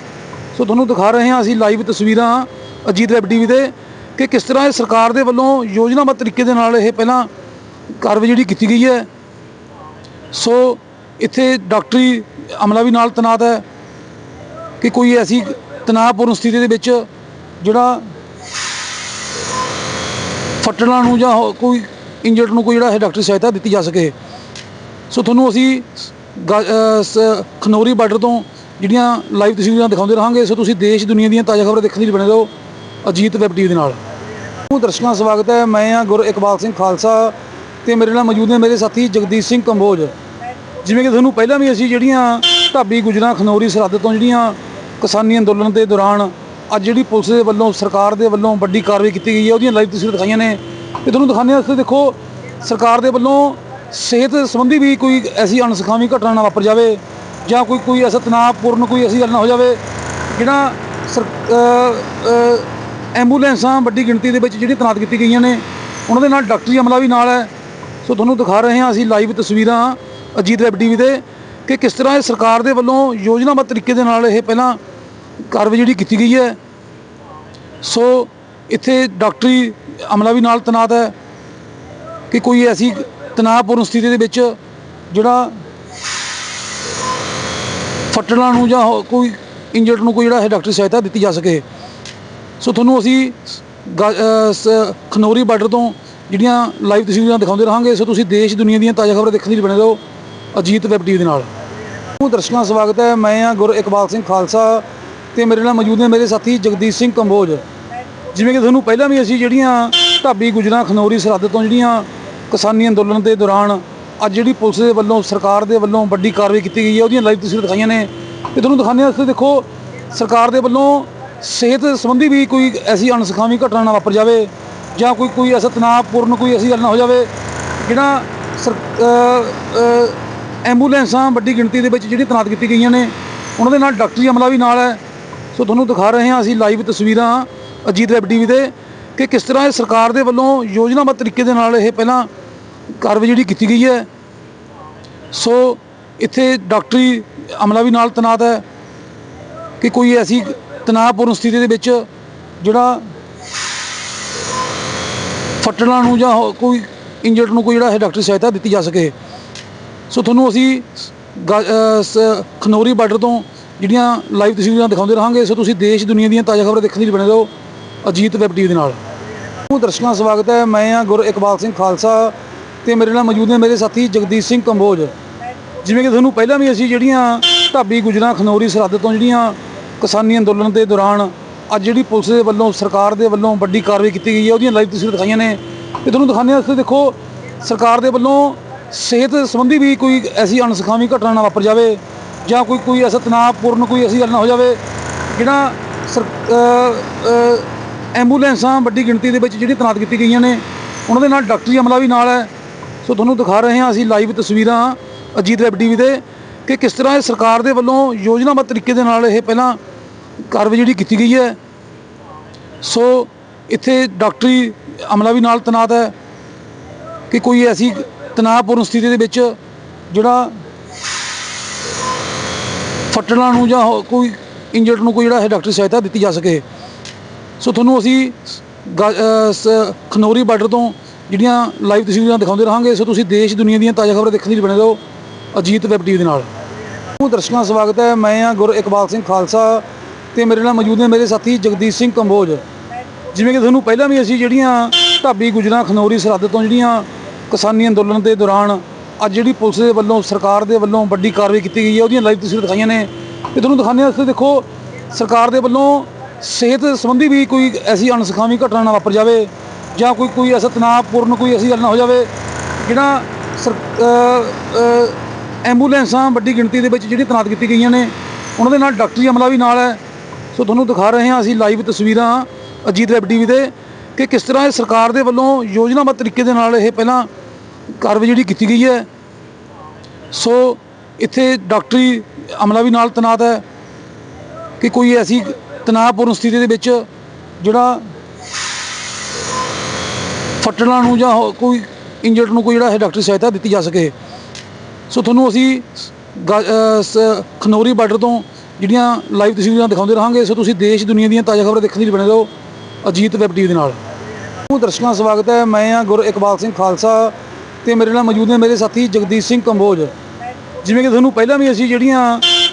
ਸੋ ਤੁਹਾਨੂੰ ਦਿਖਾ ਰਹੇ ਹਾਂ ਅਸੀਂ ਲਾਈਵ ਤਸਵੀਰਾਂ ਅਜੀਤ ਵੈਬ ਟੀਵੀ ਦੇ ਕਿ ਕਿਸ ਤਰ੍ਹਾਂ ਇਹ ਸਰਕਾਰ ਦੇ ਵੱਲੋਂ ਯੋਜਨਾਬੱਧ ਤਰੀਕੇ ਦੇ ਨਾਲ ਇਹ ਪਹਿਲਾਂ ਕਾਰਵਾਈ ਜਿਹੜੀ ਕੀਤੀ ਗਈ ਹੈ। ਸੋ ਇੱਥੇ ਡਾਕਟਰੀ ਅਮਲਾ ਵੀ ਨਾਲ ਤੈਨਾਤ ਹੈ ਕਿ ਕੋਈ ਐਸੀ ਤਣਾਅਪੂਰਨ ਸਥਿਤੀ ਦੇ ਵਿੱਚ ਜਿਹੜਾ ਫੱਟੜਾਂ ਨੂੰ ਜਾਂ ਹੋ- ਕੋਈ ਇੰਜਰਡ ਨੂੰ ਕੋਈ ਜਿਹੜਾ ਹੈ ਡਾਕਟਰੀ ਸਹਾਇਤਾ ਦਿੱਤੀ ਜਾ ਸਕੇ। ਸੋ ਤੁਹਾਨੂੰ ਅਸੀਂ ਖਨੌਰੀ ਬਾਰਡਰ ਤੋਂ ਜਿਹੜੀਆਂ ਲਾਈਵ ਤਸਵੀਰਾਂ ਦਿਖਾਉਂਦੇ ਰਹਾਂਗੇ, ਸੋ ਤੁਸੀਂ ਦੇਸ਼, ਦੁਨੀਆ ਦੀਆਂ ਤਾਜ਼ਾ ਖਬਰਾਂ ਦੇਖਣ ਲਈ ਬਣੇ ਰਹੋ ਅਜੀਤ ਵੈਬ ਟੀਵੀ ਦੇ ਨਾਲ। ਨੂੰ ਦਰਸ਼ਕਾਂ ਦਾ ਸਵਾਗਤ ਹੈ, ਮੈਂ ਹਾਂ ਗੁਰ ਇਕਬਾਲ ਸਿੰਘ ਖਾਲਸਾ ਤੇ ਮੇਰੇ ਨਾਲ ਮੌਜੂਦ ਨੇ ਮੇਰੇ ਸਾਥੀ ਜਗਦੀਸ਼ ਸਿੰਘ ਕੰਬੋਜ। ਜਿਵੇਂ ਕਿ ਤੁਹਾਨੂੰ ਪਹਿਲਾਂ ਵੀ ਅਸੀਂ ਜਿਹੜੀਆਂ ਢਾਬੀ, ਗੁਜਰਾਂ, ਖਨੌਰੀ ਸਰਹੱਦ ਤੋਂ ਜਿਹੜੀਆਂ ਕਿਸਾਨੀ ਅੰਦੋਲਨ ਦੇ ਦੌਰਾਨ ਅੱਜ ਜਿਹੜੀ ਪੁਲਿਸ ਦੇ ਵੱਲੋਂ, ਸਰਕਾਰ ਦੇ ਵੱਲੋਂ ਵੱਡੀ ਕਾਰਵਾਈ ਕੀਤੀ ਗਈ ਹੈ, ਉਹਦੀਆਂ ਲਾਈਵ ਤਸਵੀਰਾਂ ਦਿਖਾਈਆਂ ਨੇ। ਤੇ ਤੁਹਾਨੂੰ ਦਿਖਾਉਂਦੇ ਹਾਂ ਇੱਥੇ ਦੇਖੋ ਸਰਕਾਰ ਦੇ ਵੱਲੋਂ ਸਿਹਤ ਸੰਬੰਧੀ ਵੀ ਕੋਈ ਐਸੀ ਅਣਸਖਾਵੀ ਘਟਨਾ ਨਾ ਵਾਪਰ ਜਾਵੇ। ਜਾਂ ਕੋਈ ਕੋਈ ਐਸਾ ਤਣਾਅਪੂਰਨ ਕੋਈ ਐਸੀ ਗੱਲ ਨਾ ਹੋ ਜਾਵੇ, ਜਿਹੜਾ ਸਰ ਐਂਬੂਲੈਂਸਾਂ ਵੱਡੀ ਗਿਣਤੀ ਦੇ ਵਿੱਚ ਜਿਹੜੀ ਤੈਨਾਤ ਕੀਤੀ ਗਈਆਂ ਨੇ, ਉਹਨਾਂ ਦੇ ਨਾਲ ਡਾਕਟਰੀ ਅਮਲਾ ਵੀ ਨਾਲ ਹੈ। ਸੋ ਤੁਹਾਨੂੰ ਦਿਖਾ ਰਹੇ ਹਾਂ ਅਸੀਂ ਲਾਈਵ ਤਸਵੀਰਾਂ ਅਜੀਤ ਵੈਬ ਟੀਵੀ ਦੇ ਕਿ ਕਿਸ ਤਰ੍ਹਾਂ ਇਹ ਸਰਕਾਰ ਦੇ ਵੱਲੋਂ ਯੋਜਨਾਬੱਧ ਤਰੀਕੇ ਦੇ ਨਾਲ ਇਹ ਪਹਿਲਾਂ ਕਾਰਵਾਈ ਜਿਹੜੀ ਕੀਤੀ ਗਈ ਹੈ। ਸੋ ਇੱਥੇ ਡਾਕਟਰੀ ਅਮਲਾ ਵੀ ਨਾਲ ਤੈਨਾਤ ਹੈ ਕਿ ਕੋਈ ਐਸੀ ਤਣਾਅਪੂਰਨ ਸਥਿਤੀ ਦੇ ਵਿੱਚ ਜਿਹੜਾ ਫੱਟੜਾਂ ਨੂੰ ਜਾਂ ਹੋ- ਕੋਈ ਇੰਜਰਡ ਨੂੰ ਕੋਈ ਜਿਹੜਾ ਹੈ ਡਾਕਟਰੀ ਸਹਾਇਤਾ ਦਿੱਤੀ ਜਾ ਸਕੇ। ਸੋ ਤੁਹਾਨੂੰ ਅਸੀਂ ਖਨੌਰੀ ਬਾਰਡਰ ਤੋਂ ਜਿਹੜੀਆਂ ਲਾਈਵ ਤਸਵੀਰਾਂ ਦਿਖਾਉਂਦੇ ਰਹਾਂਗੇ ਸੋ ਤੁਸੀਂ ਦੇਸ਼ ਦੁਨੀਆ ਦੀਆਂ ਤਾਜ਼ਾ ਖਬਰਾਂ ਦੇਖਣ ਲਈ ਬਣੇ ਰਹੋ ਅਜੀਤ ਵੈਬ ਟੀਵੀ ਦੇ ਨਾਲ। ਨੂੰ ਦਰਸ਼ਕਾਂ ਦਾ ਸਵਾਗਤ ਹੈ, ਮੈਂ ਹਾਂ ਗੁਰ ਇਕਬਾਲ ਸਿੰਘ ਖਾਲਸਾ ਤੇ ਮੇਰੇ ਨਾਲ ਮੌਜੂਦ ਨੇ ਮੇਰੇ ਸਾਥੀ ਜਗਦੀਸ਼ ਸਿੰਘ ਕੰਬੋਜ। ਜਿਵੇਂ ਕਿ ਤੁਹਾਨੂੰ ਪਹਿਲਾਂ ਵੀ ਅਸੀਂ ਜਿਹੜੀਆਂ ਢਾਬੀ ਗੁਜਰਾਂ ਖਨੌਰੀ ਸਰਹੱਦ ਤੋਂ ਜਿਹੜੀਆਂ ਕਿਸਾਨੀ ਅੰਦੋਲਨ ਦੇ ਦੌਰਾਨ ਅੱਜ ਜਿਹੜੀ ਪੁਲਿਸ ਦੇ ਵੱਲੋਂ, ਸਰਕਾਰ ਦੇ ਵੱਲੋਂ ਵੱਡੀ ਕਾਰਵਾਈ ਕੀਤੀ ਗਈ ਹੈ, ਉਹਦੀਆਂ ਲਾਈਵ ਤਸਵੀਰਾਂ ਦਿਖਾਈਆਂ ਨੇ। ਤੇ ਤੁਹਾਨੂੰ ਦਿਖਾਉਂਦੇ ਹਾਂ, ਇੱਥੇ ਦੇਖੋ, ਸਰਕਾਰ ਦੇ ਵੱਲੋਂ ਸਿਹਤ ਸੰਬੰਧੀ ਵੀ ਕੋਈ ਐਸੀ ਅਣਸਖਾਵੀ ਘਟਨਾ ਨਾ ਵਾਪਰ ਜਾਵੇ ਜਾਂ ਕੋਈ ਕੋਈ ਐਸਾ ਤਣਾਅਪੂਰਨ ਕੋਈ ਐਸੀ ਗੱਲ ਨਾ ਹੋ ਜਾਵੇ ਜਿਹੜਾ ਸਰ ਐਂਬੂਲੈਂਸਾਂ ਵੱਡੀ ਗਿਣਤੀ ਦੇ ਵਿੱਚ ਜਿਹੜੀ ਤੈਨਾਤ ਕੀਤੀ ਗਈਆਂ ਨੇ, ਉਹਨਾਂ ਦੇ ਨਾਲ ਡਾਕਟਰੀ ਅਮਲਾ ਵੀ ਨਾਲ ਹੈ। ਸੋ ਤੁਹਾਨੂੰ ਦਿਖਾ ਰਹੇ ਹਾਂ ਅਸੀਂ ਲਾਈਵ ਤਸਵੀਰਾਂ ਅਜੀਤ ਵੈਬ ਟੀਵੀ ਦੇ ਕਿ ਕਿਸ ਤਰ੍ਹਾਂ ਇਹ ਸਰਕਾਰ ਦੇ ਵੱਲੋਂ ਯੋਜਨਾਬੱਧ ਤਰੀਕੇ ਦੇ ਨਾਲ ਇਹ ਪਹਿਲਾਂ ਕਾਰਵਾਈ ਜਿਹੜੀ ਕੀਤੀ ਗਈ ਹੈ, ਸੋ ਇੱਥੇ ਡਾਕਟਰੀ ਅਮਲਾ ਵੀ ਨਾਲ ਤੈਨਾਤ ਹੈ ਕਿ ਕੋਈ ਐਸੀ ਤਣਾਅਪੂਰਨ ਸਥਿਤੀ ਦੇ ਵਿੱਚ ਜਿਹੜਾ ਫੱਟੜਾਂ ਨੂੰ ਜਾਂ ਹੋ- ਕੋਈ ਇੰਜਰਡ ਨੂੰ ਕੋਈ ਜਿਹੜਾ ਹੈ ਡਾਕਟਰੀ ਸਹਾਇਤਾ ਦਿੱਤੀ ਜਾ ਸਕੇ। ਸੋ ਤੁਹਾਨੂੰ ਅਸੀਂ ਖਨੌਰੀ ਬਾਰਡਰ ਤੋਂ ਜਿਹੜੀਆਂ ਲਾਈਵ ਤਸਵੀਰਾਂ ਦਿਖਾਉਂਦੇ ਰਹਾਂਗੇ, ਸੋ ਤੁਸੀਂ ਦੇਸ਼ ਦੁਨੀਆ ਦੀਆਂ ਤਾਜ਼ਾ ਖਬਰਾਂ ਦੇਖਣ ਲਈ ਬਣੇ ਰਹੋ ਅਜੀਤ ਵੈਬ ਟੀਵੀ ਦੇ ਨਾਲ। ਨੂੰ ਦਰਸ਼ਕਾਂ ਦਾ ਸਵਾਗਤ ਹੈ, ਮੈਂ ਹਾਂ ਗੁਰ ਇਕਬਾਲ ਸਿੰਘ ਖਾਲਸਾ ਤੇ ਮੇਰੇ ਨਾਲ ਮੌਜੂਦ ਨੇ ਮੇਰੇ ਸਾਥੀ ਜਗਦੀਸ਼ ਸਿੰਘ ਕੰਬੋਜ। ਜਿਵੇਂ ਕਿ ਤੁਹਾਨੂੰ ਪਹਿਲਾਂ ਵੀ ਅਸੀਂ ਜਿਹੜੀਆਂ ਢਾਬੀ ਗੁਜਰਾਂ, ਖਨੌਰੀ ਸਰਹੱਦ ਤੋਂ ਜਿਹੜੀਆਂ ਕਿਸਾਨੀ ਅੰਦੋਲਨ ਦੇ ਦੌਰਾਨ ਅੱਜ ਜਿਹੜੀ ਪੁਲਿਸ ਦੇ ਵੱਲੋਂ, ਸਰਕਾਰ ਦੇ ਵੱਲੋਂ ਵੱਡੀ ਕਾਰਵਾਈ ਕੀਤੀ ਗਈ ਹੈ, ਉਹਦੀਆਂ ਲਾਈਵ ਤਸਵੀਰਾਂ ਦਿਖਾਈਆਂ ਨੇ। ਤੇ ਤੁਹਾਨੂੰ ਦਿਖਾਉਂਦੇ ਹਾਂ, ਇੱਥੇ ਦੇਖੋ, ਸਰਕਾਰ ਦੇ ਵੱਲੋਂ ਸਿਹਤ ਸੰਬੰਧੀ ਵੀ ਕੋਈ ਐਸੀ ਅਣਸਖਾਵੀ ਘਟਨਾ ਨਾ ਵਾਪਰ ਜਾਵੇ ਜਾਂ ਕੋਈ ਕੋਈ ਐਸਾ ਤਣਾਅਪੂਰਨ ਕੋਈ ਐਸੀ ਗੱਲ ਨਾ ਹੋ ਜਾਵੇ ਜਿਹੜਾ ਸਰ ਐਂਬੂਲੈਂਸਾਂ ਵੱਡੀ ਗਿਣਤੀ ਦੇ ਵਿੱਚ ਜਿਹੜੀ ਤੈਨਾਤ ਕੀਤੀ ਗਈਆਂ ਨੇ। ਉਹਨਾਂ ਦੇ ਨਾਲ ਡਾਕਟਰੀ ਅਮਲਾ ਵੀ ਨਾਲ ਹੈ। ਸੋ ਤੁਹਾਨੂੰ ਦਿਖਾ ਰਹੇ ਹਾਂ ਅਸੀਂ ਲਾਈਵ ਤਸਵੀਰਾਂ ਅਜੀਤ ਵੈਬ ਟੀਵੀ ਦੇ ਕਿ ਕਿਸ ਤਰ੍ਹਾਂ ਇਹ ਸਰਕਾਰ ਦੇ ਵੱਲੋਂ ਯੋਜਨਾਬੱਧ ਤਰੀਕੇ ਦੇ ਨਾਲ ਇਹ ਪਹਿਲਾਂ ਕਾਰਵਾਈ ਜਿਹੜੀ ਕੀਤੀ ਗਈ ਹੈ। ਸੋ ਇੱਥੇ ਡਾਕਟਰੀ ਅਮਲਾ ਵੀ ਨਾਲ ਤੈਨਾਤ ਹੈ ਕਿ ਕੋਈ ਐਸੀ ਤਣਾਅਪੂਰਨ ਸਥਿਤੀ ਦੇ ਵਿੱਚ ਜਿਹੜਾ ਫੱਟੜਾਂ ਨੂੰ ਜਾਂ ਹੋ- ਕੋਈ ਇੰਜਰਡ ਨੂੰ ਕੋਈ ਜਿਹੜਾ ਹੈ ਡਾਕਟਰੀ ਸਹਾਇਤਾ ਦਿੱਤੀ ਜਾ ਸਕੇ। ਸੋ ਤੁਹਾਨੂੰ ਅਸੀਂ ਖਨੌਰੀ ਬਾਰਡਰ ਤੋਂ ਜਿਹੜੀਆਂ ਲਾਈਵ ਤਸਵੀਰਾਂ ਦਿਖਾਉਂਦੇ ਰਹਾਂਗੇ, ਸੋ ਤੁਸੀਂ ਦੇਸ਼, ਦੁਨੀਆ ਦੀਆਂ ਤਾਜ਼ਾ ਖਬਰਾਂ ਦੇਖਣ ਲਈ ਬਣੇ ਰਹੋ ਅਜੀਤ ਵੈਬ ਟੀਵੀ ਦੇ ਨਾਲ। ਨੂੰ ਦਰਸ਼ਕਾਂ ਦਾ ਸਵਾਗਤ ਹੈ, ਮੈਂ ਹਾਂ ਗੁਰ ਇਕਬਾਲ ਸਿੰਘ ਖਾਲਸਾ ਤੇ ਮੇਰੇ ਨਾਲ ਮੌਜੂਦ ਨੇ ਮੇਰੇ ਸਾਥੀ ਜਗਦੀਸ਼ ਸਿੰਘ ਕੰਬੋਜ। ਜਿਵੇਂ ਕਿ ਤੁਹਾਨੂੰ ਪਹਿਲਾਂ ਵੀ ਅਸੀਂ ਜਿਹੜੀਆਂ ਢਾਬੀ, ਗੁਜਰਾਂ, ਖਨੌਰੀ, ਸਰਹੱਦ ਤੋਂ ਜਿਹੜੀਆਂ ਕਿਸਾਨੀ ਅੰਦੋਲਨ ਦੇ ਦੌਰਾਨ ਅੱਜ ਜਿਹੜੀ ਪੁਲਿਸ ਦੇ ਵੱਲੋਂ, ਸਰਕਾਰ ਦੇ ਵੱਲੋਂ ਵੱਡੀ ਕਾਰਵਾਈ ਕੀਤੀ ਗਈ ਹੈ, ਉਹਦੀਆਂ ਲਾਈਵ ਤਸਵੀਰਾਂ ਦਿਖਾਈਆਂ ਨੇ। ਤੇ ਤੁਹਾਨੂੰ ਦਿਖਾਉਂਦੇ ਹਾਂ ਇੱਥੇ ਦੇਖੋ, ਸਰਕਾਰ ਦੇ ਵੱਲੋਂ ਸਿਹਤ ਸੰਬੰਧੀ ਵੀ ਕੋਈ ਐਸੀ ਅਣਸਖਾਵੀ ਘਟਨਾ ਨਾ ਵਾਪਰ ਜਾਵੇ। ਜਾਂ ਕੋਈ ਕੋਈ ਐਸਾ ਤਣਾਅਪੂਰਨ ਕੋਈ ਐਸੀ ਗੱਲ ਨਾ ਹੋ ਜਾਵੇ, ਜਿਹੜਾ ਸਰ ਐਂਬੂਲੈਂਸਾਂ ਵੱਡੀ ਗਿਣਤੀ ਦੇ ਵਿੱਚ ਜਿਹੜੀ ਤੈਨਾਤ ਕੀਤੀ ਗਈਆਂ ਨੇ, ਉਹਨਾਂ ਦੇ ਨਾਲ ਡਾਕਟਰੀ ਅਮਲਾ ਵੀ ਨਾਲ ਹੈ। ਸੋ ਤੁਹਾਨੂੰ ਦਿਖਾ ਰਹੇ ਹਾਂ ਅਸੀਂ ਲਾਈਵ ਤਸਵੀਰਾਂ ਅਜੀਤ ਵੈਬ ਟੀਵੀ ਦੇ ਕਿ ਕਿਸ ਤਰ੍ਹਾਂ ਇਹ ਸਰਕਾਰ ਦੇ ਵੱਲੋਂ ਯੋਜਨਾਬੱਧ ਤਰੀਕੇ ਦੇ ਨਾਲ ਇਹ ਪਹਿਲਾਂ ਕਾਰਵਾਈ ਜਿਹੜੀ ਕੀਤੀ ਗਈ ਹੈ। ਸੋ ਇੱਥੇ ਡਾਕਟਰੀ ਅਮਲਾ ਵੀ ਨਾਲ ਤੈਨਾਤ ਹੈ ਕਿ ਕੋਈ ਐਸੀ ਤਣਾਅਪੂਰਨ ਸਥਿਤੀ ਦੇ ਵਿੱਚ ਜਿਹੜਾ ਫੱਟੜਾਂ ਨੂੰ ਜਾਂ ਹੋ- ਕੋਈ ਇੰਜਰਡ ਨੂੰ ਕੋਈ ਜਿਹੜਾ ਹੈ ਡਾਕਟਰੀ ਸਹਾਇਤਾ ਦਿੱਤੀ ਜਾ ਸਕੇ। ਸੋ ਤੁਹਾਨੂੰ ਅਸੀਂ ਖਨੌਰੀ ਬਾਰਡਰ ਤੋਂ ਜਿਹੜੀਆਂ ਲਾਈਵ ਤਸਵੀਰਾਂ ਦਿਖਾਉਂਦੇ ਰਹਾਂਗੇ ਸੋ ਤੁਸੀਂ ਦੇਸ਼ ਦੁਨੀਆ ਦੀਆਂ ਤਾਜ਼ਾ ਖਬਰਾਂ ਦੇਖਣ ਲਈ ਬਣੇ ਰਹੋ ਅਜੀਤ ਵੈਬ ਟੀਵੀ ਦੇ ਨਾਲ। ਨੂੰ ਦਰਸ਼ਕਾਂ ਦਾ ਸਵਾਗਤ ਹੈ, ਮੈਂ ਹਾਂ ਗੁਰ ਇਕਬਾਲ ਸਿੰਘ ਖਾਲਸਾ ਤੇ ਮੇਰੇ ਨਾਲ ਮੌਜੂਦ ਨੇ ਮੇਰੇ ਸਾਥੀ ਜਗਦੀਸ਼ ਸਿੰਘ ਕੰਬੋਜ। ਜਿਵੇਂ ਕਿ ਤੁਹਾਨੂੰ ਪਹਿਲਾਂ ਵੀ ਅਸੀਂ ਜਿਹੜੀਆਂ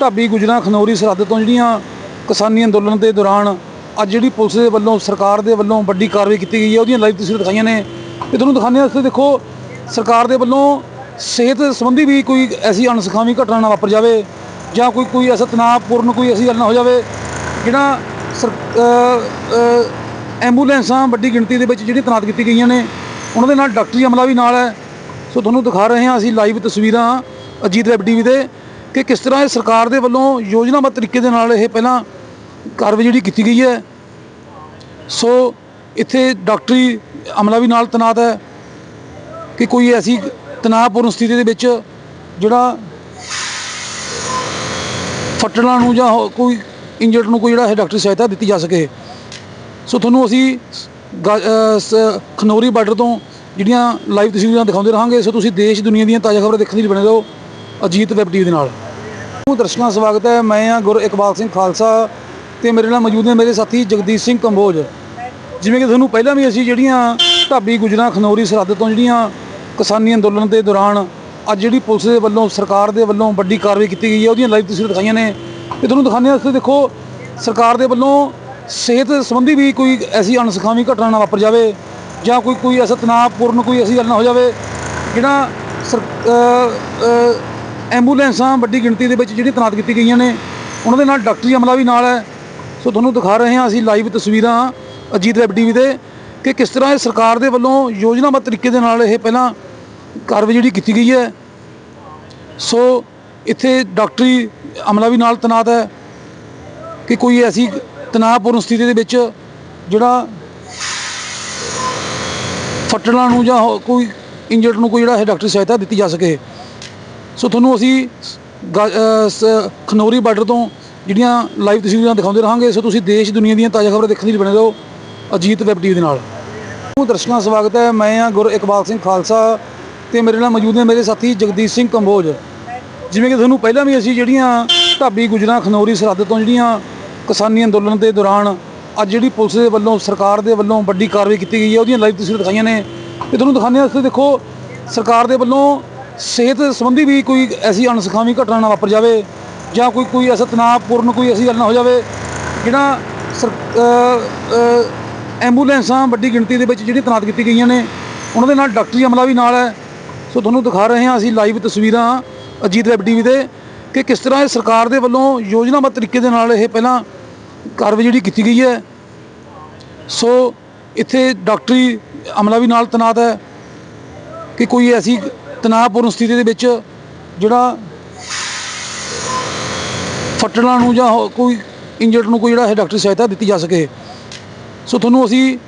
ਢਾਬੀ ਗੁਜਰਾਂ ਖਨੌਰੀ ਸਰਹੱਦ ਤੋਂ ਜਿਹੜੀਆਂ ਕਿਸਾਨੀ ਅੰਦੋਲਨ ਦੇ ਦੌਰਾਨ ਅੱਜ ਜਿਹੜੀ ਪੁਲਿਸ ਦੇ ਵੱਲੋਂ, ਸਰਕਾਰ ਦੇ ਵੱਲੋਂ ਵੱਡੀ ਕਾਰਵਾਈ ਕੀਤੀ ਗਈ ਹੈ, ਉਹਦੀਆਂ ਲਾਈਵ ਤਸਵੀਰਾਂ ਦਿਖਾਈਆਂ ਨੇ। ਤੇ ਤੁਹਾਨੂੰ ਦਿਖਾਉਂਦੇ ਹਾਂ ਇੱਥੇ ਦੇਖੋ, ਸਰਕਾਰ ਦੇ ਵੱਲੋਂ ਸਿਹਤ ਸੰਬੰਧੀ ਵੀ ਕੋਈ ਐਸੀ ਅਣਸਖਾਵੀ ਘਟਨਾ ਨਾ ਵਾਪਰ ਜਾਵੇ ਜਾਂ ਕੋਈ ਕੋਈ ਐਸਾ ਤਣਾਅਪੂਰਨ ਕੋਈ ਐਸੀ ਗੱਲ ਨਾ ਹੋ ਜਾਵੇ ਜਿਹੜਾ ਸਰ ਐਂਬੂਲੈਂਸਾਂ ਵੱਡੀ ਗਿਣਤੀ ਦੇ ਵਿੱਚ ਜਿਹੜੀ ਤੈਨਾਤ ਕੀਤੀ ਗਈਆਂ ਨੇ, ਉਹਨਾਂ ਦੇ ਨਾਲ ਡਾਕਟਰੀ ਅਮਲਾ ਵੀ ਨਾਲ ਹੈ। ਸੋ ਤੁਹਾਨੂੰ ਦਿਖਾ ਰਹੇ ਹਾਂ ਅਸੀਂ ਲਾਈਵ ਤਸਵੀਰਾਂ ਅਜੀਤ ਵੈਬ ਟੀਵੀ ਦੇ ਕਿ ਕਿਸ ਤਰ੍ਹਾਂ ਇਹ ਸਰਕਾਰ ਦੇ ਵੱਲੋਂ ਯੋਜਨਾਬੱਧ ਤਰੀਕੇ ਦੇ ਨਾਲ ਇਹ ਪਹਿਲਾਂ ਕਾਰਵਾਈ ਜਿਹੜੀ ਕੀਤੀ ਗਈ ਹੈ, ਸੋ ਇੱਥੇ ਡਾਕਟਰੀ ਅਮਲਾ ਵੀ ਨਾਲ ਤੈਨਾਤ ਹੈ ਕਿ ਕੋਈ ਐਸੀ ਤਣਾਅਪੂਰਨ ਸਥਿਤੀ ਦੇ ਵਿੱਚ ਜਿਹੜਾ ਫੱਟੜਾਂ ਨੂੰ ਜਾਂ ਹੋ- ਕੋਈ ਇੰਜਰਡ ਨੂੰ ਕੋਈ ਜਿਹੜਾ ਹੈ ਡਾਕਟਰੀ ਸਹਾਇਤਾ ਦਿੱਤੀ ਜਾ ਸਕੇ। ਸੋ ਤੁਹਾਨੂੰ ਅਸੀਂ ਖਨੌਰੀ ਬਾਰਡਰ ਤੋਂ ਜਿਹੜੀਆਂ ਲਾਈਵ ਤਸਵੀਰਾਂ ਦਿਖਾਉਂਦੇ ਰਹਾਂਗੇ, ਸੋ ਤੁਸੀਂ ਦੇਸ਼ ਦੁਨੀਆ ਦੀਆਂ ਤਾਜ਼ਾ ਖਬਰਾਂ ਦੇਖਣ ਲਈ ਬਣੇ ਰਹੋ ਅਜੀਤ ਵੈਬ ਟੀਵੀ ਦੇ ਨਾਲ। ਨੂੰ ਦਰਸ਼ਕਾਂ ਦਾ ਸਵਾਗਤ ਹੈ, ਮੈਂ ਹਾਂ ਗੁਰ ਇਕਬਾਲ ਸਿੰਘ ਖਾਲਸਾ ਤੇ ਮੇਰੇ ਨਾਲ ਮੌਜੂਦ ਨੇ ਮੇਰੇ ਸਾਥੀ ਜਗਦੀਸ਼ ਸਿੰਘ ਕੰਬੋਜ। ਜਿਵੇਂ ਕਿ ਤੁਹਾਨੂੰ ਪਹਿਲਾਂ ਵੀ ਅਸੀਂ ਜਿਹੜੀਆਂ ਢਾਬੀ ਗੁਜਰਾਂ ਖਨੌਰੀ ਸਰਹੱਦ ਤੋਂ ਜਿਹੜੀਆਂ ਕਿਸਾਨੀ ਅੰਦੋਲਨ ਦੇ ਦੌਰਾਨ ਅੱਜ ਜਿਹੜੀ ਪੁਲਿਸ ਦੇ ਵੱਲੋਂ, ਸਰਕਾਰ ਦੇ ਵੱਲੋਂ ਵੱਡੀ ਕਾਰਵਾਈ ਕੀਤੀ ਗਈ ਹੈ, ਉਹਦੀਆਂ ਲਾਈਵ ਤਸਵੀਰਾਂ ਦਿਖਾਈਆਂ ਨੇ। ਤੇ ਤੁਹਾਨੂੰ ਦਿਖਾਉਂਦੇ ਹਾਂ, ਇੱਥੇ ਦੇਖੋ, ਸਰਕਾਰ ਦੇ ਵੱਲੋਂ ਸਿਹਤ ਸੰਬੰਧੀ ਵੀ ਕੋਈ ਐਸੀ ਅਣਸਖਾਵੀ ਘਟਨਾ ਨਾ ਵਾਪਰ ਜਾਵੇ ਜਾਂ ਕੋਈ ਕੋਈ ਐਸਾ ਤਣਾਅਪੂਰਨ ਕੋਈ ਐਸੀ ਗੱਲ ਨਾ ਹੋ ਜਾਵੇ ਜਿਹੜਾ ਸਰ ਐਂਬੂਲੈਂਸਾਂ ਵੱਡੀ ਗਿਣਤੀ ਦੇ ਵਿੱਚ ਜਿਹੜੀ ਤੈਨਾਤ ਕੀਤੀ ਗਈਆਂ ਨੇ, ਉਹਨਾਂ ਦੇ ਨਾਲ ਡਾਕਟਰੀ ਅਮਲਾ ਵੀ ਨਾਲ ਹੈ। ਸੋ ਤੁਹਾਨੂੰ ਦਿਖਾ ਰਹੇ ਹਾਂ ਅਸੀਂ ਲਾਈਵ ਤਸਵੀਰਾਂ ਅਜੀਤ ਵੈਬ ਟੀਵੀ ਦੇ ਕਿ ਕਿਸ ਤਰ੍ਹਾਂ ਇਹ ਸਰਕਾਰ ਦੇ ਵੱਲੋਂ ਯੋਜਨਾਬੱਧ ਤਰੀਕੇ ਦੇ ਨਾਲ ਇਹ ਪਹਿਲਾਂ ਕਾਰਵਾਈ ਜਿਹੜੀ ਕੀਤੀ ਗਈ ਹੈ। ਸੋ ਇੱਥੇ ਡਾਕਟਰੀ ਅਮਲਾ ਵੀ ਨਾਲ ਤੈਨਾਤ ਹੈ ਕਿ ਕੋਈ ਐਸੀ ਤਣਾਅਪੂਰਨ ਸਥਿਤੀ ਦੇ ਵਿੱਚ ਜਿਹੜਾ ਫੱਟੜਾਂ ਨੂੰ ਜਾਂ ਹੋ- ਕੋਈ ਇੰਜਰਡ ਨੂੰ ਕੋਈ ਜਿਹੜਾ ਹੈ ਡਾਕਟਰੀ ਸਹਾਇਤਾ ਦਿੱਤੀ ਜਾ ਸਕੇ। ਸੋ ਤੁਹਾਨੂੰ ਅਸੀਂ ਖਨੌਰੀ ਬਾਰਡਰ ਤੋਂ ਜਿਹੜੀਆਂ ਲਾਈਵ ਤਸਵੀਰਾਂ ਦਿਖਾਉਂਦੇ ਰਹਾਂਗੇ, ਸੋ ਤੁਸੀਂ ਦੇਸ਼, ਦੁਨੀਆ ਦੀਆਂ ਤਾਜ਼ਾ ਖਬਰਾਂ ਦੇਖਣ ਲਈ ਬਣੇ ਰਹੋ ਅਜੀਤ ਵੈਬ ਟੀਵੀ ਦੇ ਨਾਲ। ਨੂੰ ਦਰਸ਼ਕਾਂ ਦਾ ਸਵਾਗਤ ਹੈ, ਮੈਂ ਹਾਂ ਗੁਰ ਇਕਬਾਲ ਸਿੰਘ ਖਾਲਸਾ ਤੇ ਮੇਰੇ ਨਾਲ ਮੌਜੂਦ ਨੇ ਮੇਰੇ ਸਾਥੀ ਜਗਦੀਸ਼ ਸਿੰਘ ਕੰਬੋਜ। ਜਿਵੇਂ ਕਿ ਤੁਹਾਨੂੰ ਪਹਿਲਾਂ ਵੀ ਅਸੀਂ ਜਿਹੜੀਆਂ ਢਾਬੀ ਗੁਜਰਾਂ, ਖਨੌਰੀ ਸਰਹੱਦ ਤੋਂ ਜਿਹੜੀਆਂ ਕਿਸਾਨੀ ਅੰਦੋਲਨ ਦੇ ਦੌਰਾਨ ਅੱਜ ਜਿਹੜੀ ਪੁਲਿਸ ਦੇ ਵੱਲੋਂ, ਸਰਕਾਰ ਦੇ ਵੱਲੋਂ ਵੱਡੀ ਕਾਰਵਾਈ ਕੀਤੀ ਗਈ ਹੈ, ਉਹਦੀਆਂ ਲਾਈਵ ਤਸਵੀਰਾਂ ਦਿਖਾਈਆਂ ਨੇ। ਤੇ ਤੁਹਾਨੂੰ ਦਿਖਾਉਂਦੇ ਹਾਂ ਇੱਥੇ ਦੇਖੋ, ਸਰਕਾਰ ਦੇ ਵੱਲੋਂ ਸਿਹਤ ਸੰਬੰਧੀ ਵੀ ਕੋਈ ਐਸੀ ਅਣਸਖਾਵੀ ਘਟਨਾ ਨਾ ਵਾਪਰ ਜਾਵੇ। ਜਾਂ ਕੋਈ ਕੋਈ ਐਸਾ ਤਣਾਅਪੂਰਨ ਕੋਈ ਐਸੀ ਗੱਲ ਨਾ ਹੋ ਜਾਵੇ, ਜਿਹੜਾ ਸਰ ਐਂਬੂਲੈਂਸਾਂ ਵੱਡੀ ਗਿਣਤੀ ਦੇ ਵਿੱਚ ਜਿਹੜੀ ਤੈਨਾਤ ਕੀਤੀ ਗਈਆਂ ਨੇ, ਉਹਨਾਂ ਦੇ ਨਾਲ ਡਾਕਟਰੀ ਅਮਲਾ ਵੀ ਨਾਲ ਹੈ। ਸੋ ਤੁਹਾਨੂੰ ਦਿਖਾ ਰਹੇ ਹਾਂ ਅਸੀਂ ਲਾਈਵ ਤਸਵੀਰਾਂ ਅਜੀਤ ਵੈਬ ਟੀਵੀ ਦੇ ਕਿ ਕਿਸ ਤਰ੍ਹਾਂ ਇਹ ਸਰਕਾਰ ਦੇ ਵੱਲੋਂ ਯੋਜਨਾਬੱਧ ਤਰੀਕੇ ਦੇ ਨਾਲ ਇਹ ਪਹਿਲਾਂ ਕਾਰਵਾਈ ਜਿਹੜੀ ਕੀਤੀ ਗਈ ਹੈ। ਸੋ ਇੱਥੇ ਡਾਕਟਰੀ ਅਮਲਾ ਵੀ ਨਾਲ ਤੈਨਾਤ ਹੈ ਕਿ ਕੋਈ ਐਸੀ ਤਣਾਅਪੂਰਨ ਸਥਿਤੀ ਦੇ ਵਿੱਚ ਜਿਹੜਾ ਫੱਟੜਾਂ ਨੂੰ ਜਾਂ ਹੋ- ਕੋਈ ਇੰਜਰਡ ਨੂੰ ਕੋਈ ਜਿਹੜਾ ਹੈ ਡਾਕਟਰੀ ਸਹਾਇਤਾ ਦਿੱਤੀ ਜਾ ਸਕੇ। ਸੋ ਤੁਹਾਨੂੰ ਅਸੀਂ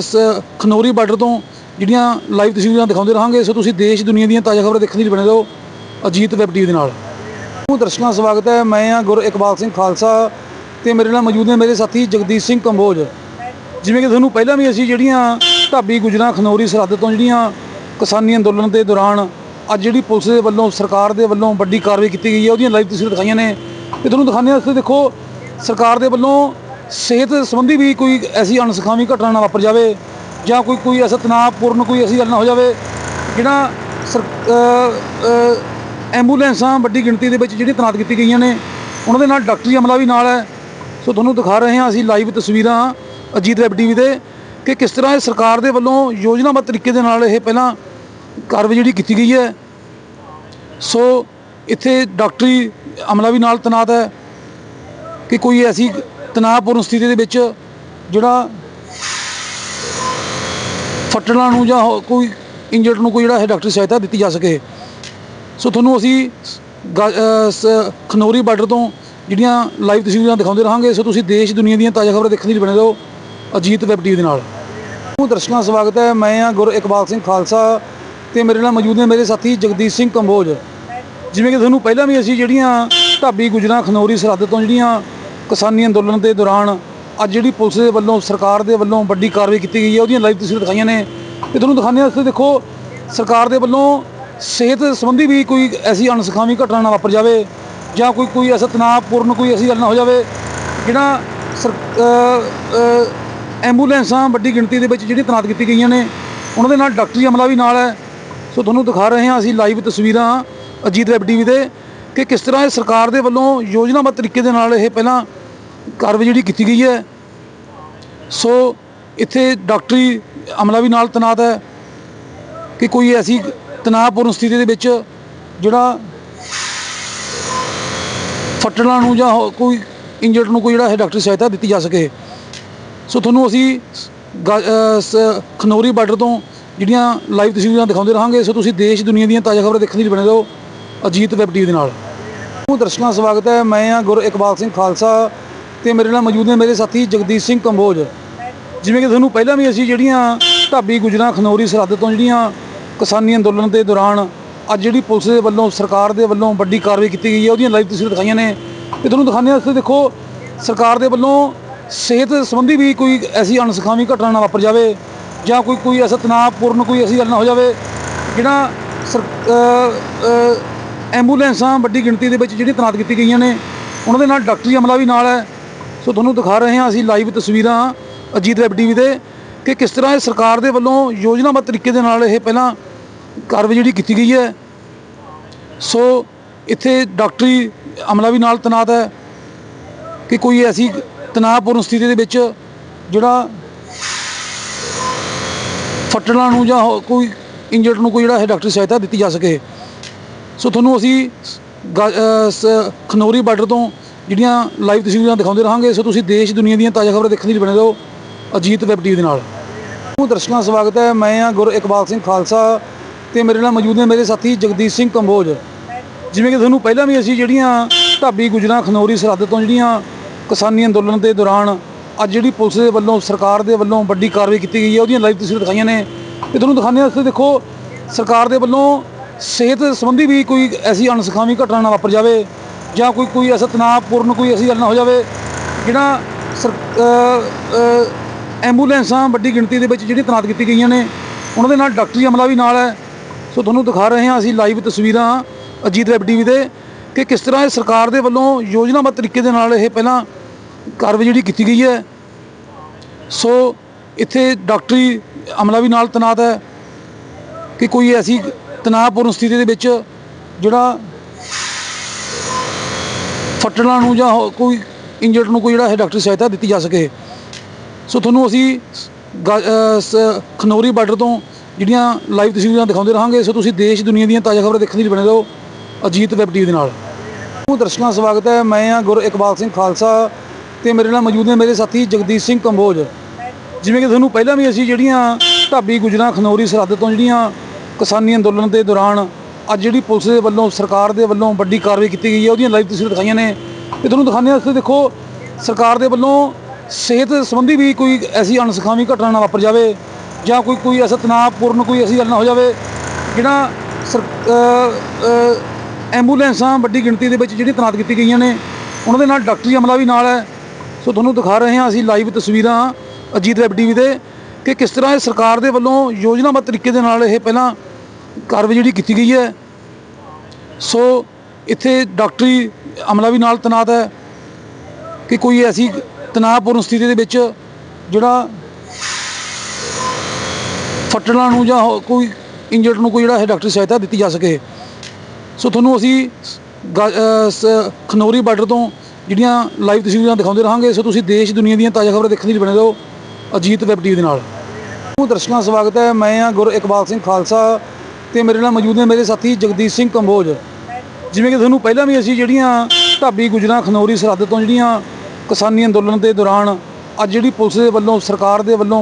ਸ- ਖਨੌਰੀ ਬਾਰਡਰ ਤੋਂ ਜਿਹੜੀਆਂ ਲਾਈਵ ਤਸਵੀਰਾਂ ਦਿਖਾਉਂਦੇ ਰਹਾਂਗੇ ਸੋ ਤੁਸੀਂ ਦੇਸ਼ ਦੁਨੀਆ ਦੀਆਂ ਤਾਜ਼ਾ ਖਬਰਾਂ ਦੇਖਣ ਲਈ ਬਣੇ ਰਹੋ ਅਜੀਤ ਵੈਬ ਟੀਵੀ ਦੇ ਨਾਲ। ਨੂੰ ਦਰਸ਼ਕਾਂ ਦਾ ਸਵਾਗਤ ਹੈ, ਮੈਂ ਹਾਂ ਗੁਰ ਇਕਬਾਲ ਸਿੰਘ ਖਾਲਸਾ ਤੇ ਮੇਰੇ ਨਾਲ ਮੌਜੂਦ ਨੇ ਮੇਰੇ ਸਾਥੀ ਜਗਦੀਸ਼ ਸਿੰਘ ਕੰਬੋਜ। ਜਿਵੇਂ ਕਿ ਤੁਹਾਨੂੰ ਪਹਿਲਾਂ ਵੀ ਅਸੀਂ ਜਿਹੜੀਆਂ ਢਾਬੀ ਗੁਜਰਾਂ ਖਨੌਰੀ ਸਰਹੱਦ ਤੋਂ ਜਿਹੜੀਆਂ ਕਿਸਾਨੀ ਅੰਦੋਲਨ ਦੇ ਦੌਰਾਨ ਅੱਜ ਜਿਹੜੀ ਪੁਲਿਸ ਦੇ ਵੱਲੋਂ, ਸਰਕਾਰ ਦੇ ਵੱਲੋਂ ਵੱਡੀ ਕਾਰਵਾਈ ਕੀਤੀ ਗਈ ਹੈ, ਉਹਦੀਆਂ ਲਾਈਵ ਤਸਵੀਰਾਂ ਦਿਖਾਈਆਂ ਨੇ। ਤੇ ਤੁਹਾਨੂੰ ਦਿਖਾਉਂਦੇ ਹਾਂ ਇੱਥੇ ਦੇਖੋ, ਸਰਕਾਰ ਦੇ ਵੱਲੋਂ ਸਿਹਤ ਸੰਬੰਧੀ ਵੀ ਕੋਈ ਐਸੀ ਅਣਸਖਾਵੀ ਘਟਨਾ ਨਾ ਵਾਪਰ ਜਾਵੇ ਜਾਂ ਕੋਈ ਕੋਈ ਐਸਾ ਤਣਾਅਪੂਰਨ ਕੋਈ ਐਸੀ ਗੱਲ ਨਾ ਹੋ ਜਾਵੇ ਜਿਹੜਾ ਸਰ ਐਂਬੂਲੈਂਸਾਂ ਵੱਡੀ ਗਿਣਤੀ ਦੇ ਵਿੱਚ ਜਿਹੜੀ ਤੈਨਾਤ ਕੀਤੀ ਗਈਆਂ ਨੇ, ਉਹਨਾਂ ਦੇ ਨਾਲ ਡਾਕਟਰੀ ਅਮਲਾ ਵੀ ਨਾਲ ਹੈ। ਸੋ ਤੁਹਾਨੂੰ ਦਿਖਾ ਰਹੇ ਹਾਂ ਅਸੀਂ ਲਾਈਵ ਤਸਵੀਰਾਂ ਅਜੀਤ ਵੈਬ ਟੀਵੀ ਦੇ ਕਿ ਕਿਸ ਤਰ੍ਹਾਂ ਇਹ ਸਰਕਾਰ ਦੇ ਵੱਲੋਂ ਯੋਜਨਾਬੱਧ ਤਰੀਕੇ ਦੇ ਨਾਲ ਇਹ ਪਹਿਲਾਂ ਕਾਰਵਾਈ ਜਿਹੜੀ ਕੀਤੀ ਗਈ ਹੈ। ਸੋ ਇੱਥੇ ਡਾਕਟਰੀ ਅਮਲਾ ਵੀ ਨਾਲ ਤੈਨਾਤ ਹੈ ਕਿ ਕੋਈ ਐਸੀ ਤਣਾਅਪੂਰਨ ਸਥਿਤੀ ਦੇ ਵਿੱਚ ਜਿਹੜਾ ਫੱਟੜਾਂ ਨੂੰ ਜਾਂ ਹੋ- ਕੋਈ ਇੰਜਰਡ ਨੂੰ ਕੋਈ ਜਿਹੜਾ ਹੈ ਡਾਕਟਰੀ ਸਹਾਇਤਾ ਦਿੱਤੀ ਜਾ ਸਕੇ। ਸੋ ਤੁਹਾਨੂੰ ਅਸੀਂ ਖਨੌਰੀ ਬਾਰਡਰ ਤੋਂ ਜਿਹੜੀਆਂ ਲਾਈਵ ਤਸਵੀਰਾਂ ਦਿਖਾਉਂਦੇ ਰਹਾਂਗੇ, ਸੋ ਤੁਸੀਂ ਦੇਸ਼ ਦੁਨੀਆ ਦੀਆਂ ਤਾਜ਼ਾ ਖਬਰਾਂ ਦੇਖਣ ਲਈ ਬਣੇ ਰਹੋ ਅਜੀਤ ਵੈਬ ਟੀਵੀ ਦੇ ਨਾਲ। ਦਰਸ਼ਕਾਂ ਦਾ ਸਵਾਗਤ ਹੈ। ਮੈਂ ਹਾਂ ਗੁਰ, ਇਕਬਾਲ ਸਿੰਘ ਖਾਲਸਾ। ਤੇ ਮੇਰੇ ਨਾਲ ਮੌਜੂਦ ਨੇ ਮੇਰੇ ਸਾਥੀ ਜਗਦੀਸ਼ ਸਿੰਘ ਕੰਬੋਜ। ਜਿਵੇਂ ਕਿ ਤੁਹਾਨੂੰ ਪਹਿਲਾਂ ਵੀ ਅਸੀਂ ਜਿਹੜੀਆਂ ਢਾਬੀ ਗੁਜਰਾਂ ਖਨੌਰੀ ਸਰਹੱਦ ਤੋਂ ਜਿਹੜੀਆਂ ਕਿਸਾਨੀ ਅੰਦੋਲਨ ਦੇ ਦੌਰਾਨ ਅੱਜ ਜਿਹੜੀ ਪੁਲਿਸ ਦੇ ਵੱਲੋਂ, ਸਰਕਾਰ ਦੇ ਵੱਲੋਂ ਵੱਡੀ ਕਾਰਵਾਈ ਕੀਤੀ ਗਈ ਹੈ, ਉਹਦੀਆਂ ਲਾਈਵ ਤਸਵੀਰਾਂ ਦਿਖਾਈਆਂ ਨੇ। ਤੇ ਤੁਹਾਨੂੰ ਦਿਖਾਉਂਦੇ ਹਾਂ ਇੱਥੇ ਦੇਖੋ, ਸਰਕਾਰ ਦੇ ਵੱਲੋਂ ਸਿਹਤ ਸੰਬੰਧੀ ਵੀ ਕੋਈ ਐਸੀ ਅਣਸਖਾਵੀ ਘਟਨਾ ਨਾ ਵਾਪਰ ਜਾਵੇ ਜਾਂ ਕੋਈ ਕੋਈ ਐਸਾ ਤਣਾਅਪੂਰਨ ਕੋਈ ਐਸੀ ਗੱਲ ਨਾ ਹੋ ਜਾਵੇ ਜਿਹੜਾ ਸਰ ਐਂਬੂਲੈਂਸਾਂ ਵੱਡੀ ਗਿਣਤੀ ਦੇ ਵਿੱਚ ਜਿਹੜੀ ਤੈਨਾਤ ਕੀਤੀ ਗਈਆਂ ਨੇ, ਉਹਨਾਂ ਦੇ ਨਾਲ ਡਾਕਟਰੀ ਅਮਲਾ ਵੀ ਨਾਲ ਹੈ। ਸੋ ਤੁਹਾਨੂੰ ਦਿਖਾ ਰਹੇ ਹਾਂ ਅਸੀਂ ਲਾਈਵ ਤਸਵੀਰਾਂ ਅਜੀਤ ਵੈਬ ਟੀਵੀ ਦੇ ਕਿ ਕਿਸ ਤਰ੍ਹਾਂ ਇਹ ਸਰਕਾਰ ਦੇ ਵੱਲੋਂ ਯੋਜਨਾਬੱਧ ਤਰੀਕੇ ਦੇ ਨਾਲ ਇਹ ਪਹਿਲਾਂ ਕਾਰਵਾਈ ਜਿਹੜੀ ਕੀਤੀ ਗਈ ਹੈ। ਸੋ ਇੱਥੇ ਡਾਕਟਰੀ ਅਮਲਾ ਵੀ ਨਾਲ ਤੈਨਾਤ ਹੈ ਕਿ ਕੋਈ ਐਸੀ ਤਣਾਅਪੂਰਨ ਸਥਿਤੀ ਦੇ ਵਿੱਚ ਜਿਹੜਾ ਫੱਟੜਾਂ ਨੂੰ ਜਾਂ ਹੋ- ਕੋਈ ਇੰਜਰਡ ਨੂੰ ਕੋਈ ਜਿਹੜਾ ਹੈ ਡਾਕਟਰੀ ਸਹਾਇਤਾ ਦਿੱਤੀ ਜਾ ਸਕੇ। ਸੋ ਤੁਹਾਨੂੰ ਅਸੀਂ ਖਨੌਰੀ ਬਾਰਡਰ ਤੋਂ ਜਿਹੜੀਆਂ ਲਾਈਵ ਤਸਵੀਰਾਂ ਦਿਖਾਉਂਦੇ ਰਹਾਂਗੇ, ਸੋ ਤੁਸੀਂ ਦੇਸ਼, ਦੁਨੀਆ ਦੀਆਂ ਤਾਜ਼ਾ ਖਬਰਾਂ ਦੇਖਣ ਲਈ ਬਣੇ ਰਹੋ ਅਜੀਤ ਵੈਬ ਟੀਵੀ ਦੇ ਨਾਲ। ਨੂੰ ਦਰਸ਼ਕਾਂ ਦਾ ਸਵਾਗਤ ਹੈ। ਮੈਂ ਹਾਂ ਗੁਰ ਇਕਬਾਲ ਸਿੰਘ ਖਾਲਸਾ ਤੇ ਮੇਰੇ ਨਾਲ ਮੌਜੂਦ ਨੇ ਮੇਰੇ ਸਾਥੀ ਜਗਦੀਸ਼ ਸਿੰਘ ਕੰਬੋਜ। ਜਿਵੇਂ ਕਿ ਤੁਹਾਨੂੰ ਪਹਿਲਾਂ ਵੀ ਅਸੀਂ ਜਿਹੜੀਆਂ ਢਾਬੀ, ਗੁਜਰਾਂ, ਖਨੌਰੀ, ਸਰਹੱਦ ਤੋਂ ਜਿਹੜੀਆਂ ਕਿਸਾਨੀ ਅੰਦੋਲਨ ਦੇ ਦੌਰਾਨ ਅੱਜ ਜਿਹੜੀ ਪੁਲਿਸ ਦੇ ਵੱਲੋਂ, ਸਰਕਾਰ ਦੇ ਵੱਲੋਂ ਵੱਡੀ ਕਾਰਵਾਈ ਕੀਤੀ ਗਈ ਹੈ, ਉਹਦੀਆਂ ਲਾਈਵ ਤਸਵੀਰਾਂ ਦਿਖਾਈਆਂ ਨੇ। ਤੇ ਤੁਹਾਨੂੰ ਦਿਖਾਉਂਦੇ ਹਾਂ ਇੱਥੇ ਦੇਖੋ, ਸਰਕਾਰ ਦੇ ਵੱਲੋਂ ਸਿਹਤ ਸੰਬੰਧੀ ਵੀ ਕੋਈ ਐਸੀ ਅਣਸਖਾਵੀ ਘਟਨਾ ਨਾ ਵਾਪਰ ਜਾਵੇ। ਜਾਂ ਕੋਈ ਕੋਈ ਐਸਾ ਤਣਾਅਪੂਰਨ ਕੋਈ ਅਸੀਂ ਗੱਲ ਨਾ ਹੋ ਜਾਵੇ, ਜਿਹੜਾ ਐਂਬੂਲੈਂਸਾਂ ਵੱਡੀ ਗਿਣਤੀ ਦੇ ਵਿੱਚ ਜਿਹੜੀ ਤਨਾਤ ਕੀਤੀ ਗਈਆਂ ਨੇ, ਉਹਨਾਂ ਦੇ ਨਾਲ ਡਾਕਟਰੀ ਅਮਲਾ ਵੀ ਨਾਲ ਹੈ। ਸੋ ਤੁਹਾਨੂੰ ਦਿਖਾ ਰਹੇ ਹਾਂ ਅਸੀਂ ਲਾਈਵ ਤਸਵੀਰਾਂ ਅਜੀਤ ਵੈਬ ਟੀਵੀ ਦੇ ਕਿ ਕਿਸ ਤਰ੍ਹਾਂ ਇਹ ਸਰਕਾਰ ਦੇ ਵੱਲੋਂ ਯੋਜਨਾਬੱਧ ਤਰੀਕੇ ਦੇ ਨਾਲ ਇਹ ਪਹਿਲਾਂ ਕਾਰਵਾਈ ਜਿਹੜੀ ਕੀਤੀ ਗਈ ਹੈ। ਸੋ ਇੱਥੇ ਡਾਕਟਰੀ ਅਮਲਾ ਵੀ ਨਾਲ ਤਨਾਤ ਹੈ ਕਿ ਕੋਈ ਐਸੀ ਤਣਾਅਪੂਰਨ ਸਥਿਤੀ ਦੇ ਵਿੱਚ ਜਿਹੜਾ ਫੱਟੜਾਂ ਨੂੰ ਜਾਂ ਹੋ- ਕੋਈ ਇੰਜਰਡ ਨੂੰ ਕੋਈ ਜਿਹੜਾ ਹੈ ਡਾਕਟਰੀ ਸਹਾਇਤਾ ਦਿੱਤੀ ਜਾ ਸਕੇ। ਸੋ ਤੁਹਾਨੂੰ ਅਸੀਂ ਸ- ਖਨੌਰੀ ਬਾਰਡਰ ਤੋਂ ਜਿਹੜੀਆਂ ਲਾਈਵ ਤਸਵੀਰਾਂ ਦਿਖਾਉਂਦੇ ਰਹਾਂਗੇ ਸੋ ਤੁਸੀਂ ਦੇਸ਼, ਦੁਨੀਆ ਦੀਆਂ ਤਾਜ਼ਾ ਖਬਰਾਂ ਦੇਖਣ ਲਈ ਬਣੇ ਰਹੋ ਅਜੀਤ ਵੈਬ ਟੀਵੀ ਦੇ ਨਾਲ। ਨੂੰ ਦਰਸ਼ਕਾਂ ਦਾ ਸਵਾਗਤ ਹੈ, ਮੈਂ ਹਾਂ ਗੁਰ ਇਕਬਾਲ ਸਿੰਘ ਖਾਲਸਾ ਤੇ ਮੇਰੇ ਨਾਲ ਮੌਜੂਦ ਨੇ ਮੇਰੇ ਸਾਥੀ ਜਗਦੀਸ਼ ਸਿੰਘ ਕੰਬੋਜ। ਜਿਵੇਂ ਕਿ ਤੁਹਾਨੂੰ ਪਹਿਲਾਂ ਵੀ ਅਸੀਂ ਜਿਹੜੀਆਂ ਢਾਬੀ ਗੁਜਰਾਂ ਖਨੌਰੀ ਸਰਹੱਦ ਤੋਂ ਜਿਹੜੀਆਂ ਕਿਸਾਨੀ ਅੰਦੋਲਨ ਦੇ ਦੌਰਾਨ ਅੱਜ ਜਿਹੜੀ ਪੁਲਿਸ ਦੇ ਵੱਲੋਂ, ਸਰਕਾਰ ਦੇ ਵੱਲੋਂ ਵੱਡੀ ਕਾਰਵਾਈ ਕੀਤੀ ਗਈ ਹੈ, ਉਹਦੀਆਂ ਲਾਈਵ ਤਸਵੀਰਾਂ ਦਿਖਾਈਆਂ ਨੇ। ਤੇ ਤੁਹਾਨੂੰ ਦਿਖਾਉਂਦੇ ਹਾਂ ਇੱਥੇ ਦੇਖੋ, ਸਰਕਾਰ ਦੇ ਵੱਲੋਂ ਸਿਹਤ ਸੰਬੰਧੀ ਵੀ ਕੋਈ ਐਸੀ ਅਣਸਖਾਵੀ ਘਟਨਾ ਨਾ ਵਾਪਰ ਜਾਵੇ ਜਾਂ ਕੋਈ ਕੋਈ ਐਸਾ ਤਣਾਅਪੂਰਨ ਕੋਈ ਐਸੀ ਗੱਲ ਨਾ ਹੋ ਜਾਵੇ ਜਿਹੜਾ ਸਰ ਐਂਬੂਲੈਂਸਾਂ ਵੱਡੀ ਗਿਣਤੀ ਦੇ ਵਿੱਚ ਜਿਹੜੀ ਤੈਨਾਤ ਕੀਤੀ ਗਈਆਂ ਨੇ, ਉਹਨਾਂ ਦੇ ਨਾਲ ਡਾਕਟਰੀ ਅਮਲਾ ਵੀ ਨਾਲ ਹੈ। ਸੋ ਤੁਹਾਨੂੰ ਦਿਖਾ ਰਹੇ ਹਾਂ ਅਸੀਂ ਲਾਈਵ ਤਸਵੀਰਾਂ ਅਜੀਤ ਵੈਬ ਟੀਵੀ ਦੇ ਕਿ ਕਿਸ ਤਰ੍ਹਾਂ ਇਹ ਸਰਕਾਰ ਦੇ ਵੱਲੋਂ ਯੋਜਨਾਬੱਧ ਤਰੀਕੇ ਦੇ ਨਾਲ ਇਹ ਪਹਿਲਾਂ ਕਾਰਵਾਈ ਜਿਹੜੀ ਕੀਤੀ ਗਈ ਹੈ। ਸੋ ਇੱਥੇ ਡਾਕਟਰੀ ਅਮਲਾ ਵੀ ਨਾਲ ਤੈਨਾਤ ਹੈ ਕਿ ਕੋਈ ਐਸੀ ਤਣਾਅਪੂਰਨ ਸਥਿਤੀ ਦੇ ਵਿੱਚ ਜਿਹੜਾ ਫੱਟੜਾਂ ਨੂੰ ਜਾਂ ਹੋ- ਕੋਈ ਇੰਜਰਡ ਨੂੰ ਕੋਈ ਜਿਹੜਾ ਹੈ ਡਾਕਟਰੀ ਸਹਾਇਤਾ ਦਿੱਤੀ ਜਾ ਸਕੇ। ਸੋ ਤੁਹਾਨੂੰ ਅਸੀਂ ਖਨੌਰੀ ਬਾਰਡਰ ਤੋਂ ਜਿਹੜੀਆਂ ਲਾਈਵ ਤਸਵੀਰਾਂ ਦਿਖਾਉਂਦੇ ਰਹਾਂਗੇ, ਸੋ ਤੁਸੀਂ ਦੇਸ਼ ਦੁਨੀਆ ਦੀਆਂ ਤਾਜ਼ਾ ਖਬਰਾਂ ਦੇਖਣ ਲਈ ਬਣੇ ਰਹੋ ਅਜੀਤ ਵੈਬ ਟੀਵੀ ਦੇ ਨਾਲ। ਦਰਸ਼ਕਾਂ ਦਾ ਸਵਾਗਤ ਹੈ। ਮੈਂ ਹਾਂ ਗੁਰ, ਇਕਬਾਲ ਸਿੰਘ ਖਾਲਸਾ। ਤੇ ਮੇਰੇ ਨਾਲ ਮੌਜੂਦ ਨੇ, ਮੇਰੇ ਸਾਥੀ ਜਗਦੀਸ਼ ਸਿੰਘ ਕੰਬੋਜ। ਜਿਵੇਂ ਕਿ ਤੁਹਾਨੂੰ ਪਹਿਲਾਂ ਵੀ ਅਸੀਂ ਜਿਹੜੀਆਂ ਢਾਬੀ ਗੁਜਰਾਂ, ਖਨੌਰੀ ਸਰਹੱਦ ਤੋਂ ਜਿਹੜੀਆਂ ਕਿਸਾਨੀ ਅੰਦੋਲਨ ਦੇ ਦੌਰਾਨ ਅੱਜ ਜਿਹੜੀ ਪੁਲਿਸ ਦੇ ਵੱਲੋਂ, ਸਰਕਾਰ ਦੇ ਵੱਲੋਂ ਵੱਡੀ ਕਾਰਵਾਈ ਕੀਤੀ ਗਈ ਹੈ, ਉਹਦੀਆਂ ਲਾਈਵ ਤਸਵੀਰਾਂ ਦਿਖਾਈਆਂ ਨੇ। ਤੇ ਤੁਹਾਨੂੰ ਦਿਖਾਉਂਦੇ ਹਾਂ ਇੱਥੇ ਦੇਖੋ, ਸਰਕਾਰ ਦੇ ਵੱਲੋਂ ਸਿਹਤ ਸੰਬੰਧੀ ਵੀ ਕੋਈ ਐਸੀ ਅਣਸਖਾਵੀ ਘਟਨਾ ਨਾ ਵਾਪਰ ਜਾਵੇ ਜਾਂ ਕੋਈ ਕੋਈ ਐਸਾ ਤਣਾਅਪੂਰਨ ਕੋਈ ਐਸੀ ਗੱਲ ਨਾ ਹੋ ਜਾਵੇ ਜਿਹੜਾ ਸਰ ਐਂਬੂਲੈਂਸਾਂ ਵੱਡੀ ਗਿਣਤੀ ਦੇ ਵਿੱਚ ਜਿਹੜੀ ਤੈਨਾਤ ਕੀਤੀ ਗਈਆਂ ਨੇ, ਉਹਨਾਂ ਦੇ ਨਾਲ ਡਾਕਟਰੀ ਅਮਲਾ ਵੀ ਨਾਲ ਹੈ। ਸੋ ਤੁਹਾਨੂੰ ਦਿਖਾ ਰਹੇ ਹਾਂ ਅਸੀਂ ਲਾਈਵ ਤਸਵੀਰਾਂ ਅਜੀਤ ਵੈਬ ਟੀਵੀ ਦੇ ਕਿ ਕਿਸ ਤਰ੍ਹਾਂ ਇਹ ਸਰਕਾਰ ਦੇ ਵੱਲੋਂ ਯੋਜਨਾਬੱਧ ਤਰੀਕੇ ਦੇ ਨਾਲ ਇਹ ਪਹਿਲਾਂ ਕਾਰਵਾਈ ਜਿਹੜੀ ਕੀਤੀ ਗਈ ਹੈ। ਸੋ ਇੱਥੇ ਡਾਕਟਰੀ ਅਮਲਾ ਵੀ ਨਾਲ ਤੈਨਾਤ ਹੈ ਕਿ ਕੋਈ ਐਸੀ ਤਣਾਅਪੂਰਨ ਸਥਿਤੀ ਦੇ ਵਿੱਚ ਜਿਹੜਾ ਫੱਟੜਾਂ ਨੂੰ ਜਾਂ ਹੋ- ਕੋਈ ਇੰਜਰਡ ਨੂੰ ਕੋਈ ਜਿਹੜਾ ਹੈ ਡਾਕਟਰੀ ਸਹਾਇਤਾ ਦਿੱਤੀ ਜਾ ਸਕੇ। ਸੋ ਤੁਹਾਨੂੰ ਅਸੀਂ ਖਨੌਰੀ ਬਾਰਡਰ ਤੋਂ ਜਿਹੜੀਆਂ ਲਾਈਵ ਤਸਵੀਰਾਂ ਦਿਖਾਉਂਦੇ ਰਹਾਂਗੇ, ਸੋ ਤੁਸੀਂ ਦੇਸ਼, ਦੁਨੀਆ ਦੀਆਂ ਤਾਜ਼ਾ ਖਬਰਾਂ ਦੇਖਣ ਲਈ ਬਣੇ ਰਹੋ ਅਜੀਤ ਵੈਬ ਟੀਵੀ ਦੇ ਨਾਲ। ਨੂੰ ਦਰਸ਼ਕਾਂ ਦਾ ਸਵਾਗਤ ਹੈ। ਮੈਂ ਹਾਂ ਗੁਰ ਇਕਬਾਲ ਸਿੰਘ ਖਾਲਸਾ ਤੇ ਮੇਰੇ ਨਾਲ ਮੌਜੂਦ ਨੇ ਮੇਰੇ ਸਾਥੀ ਜਗਦੀਸ਼ ਸਿੰਘ ਕੰਬੋਜ। ਜਿਵੇਂ ਕਿ ਤੁਹਾਨੂੰ ਪਹਿਲਾਂ ਵੀ ਅਸੀਂ ਜਿਹੜੀਆਂ ਢਾਬੀ ਗੁਜਰਾਂ, ਖਨੌਰੀ ਸਰਹੱਦ ਤੋਂ ਜਿਹੜੀਆਂ ਕਿਸਾਨੀ ਅੰਦੋਲਨ ਦੇ ਦੌਰਾਨ ਅੱਜ ਜਿਹੜੀ ਪੁਲਿਸ ਦੇ ਵੱਲੋਂ, ਸਰਕਾਰ ਦੇ ਵੱਲੋਂ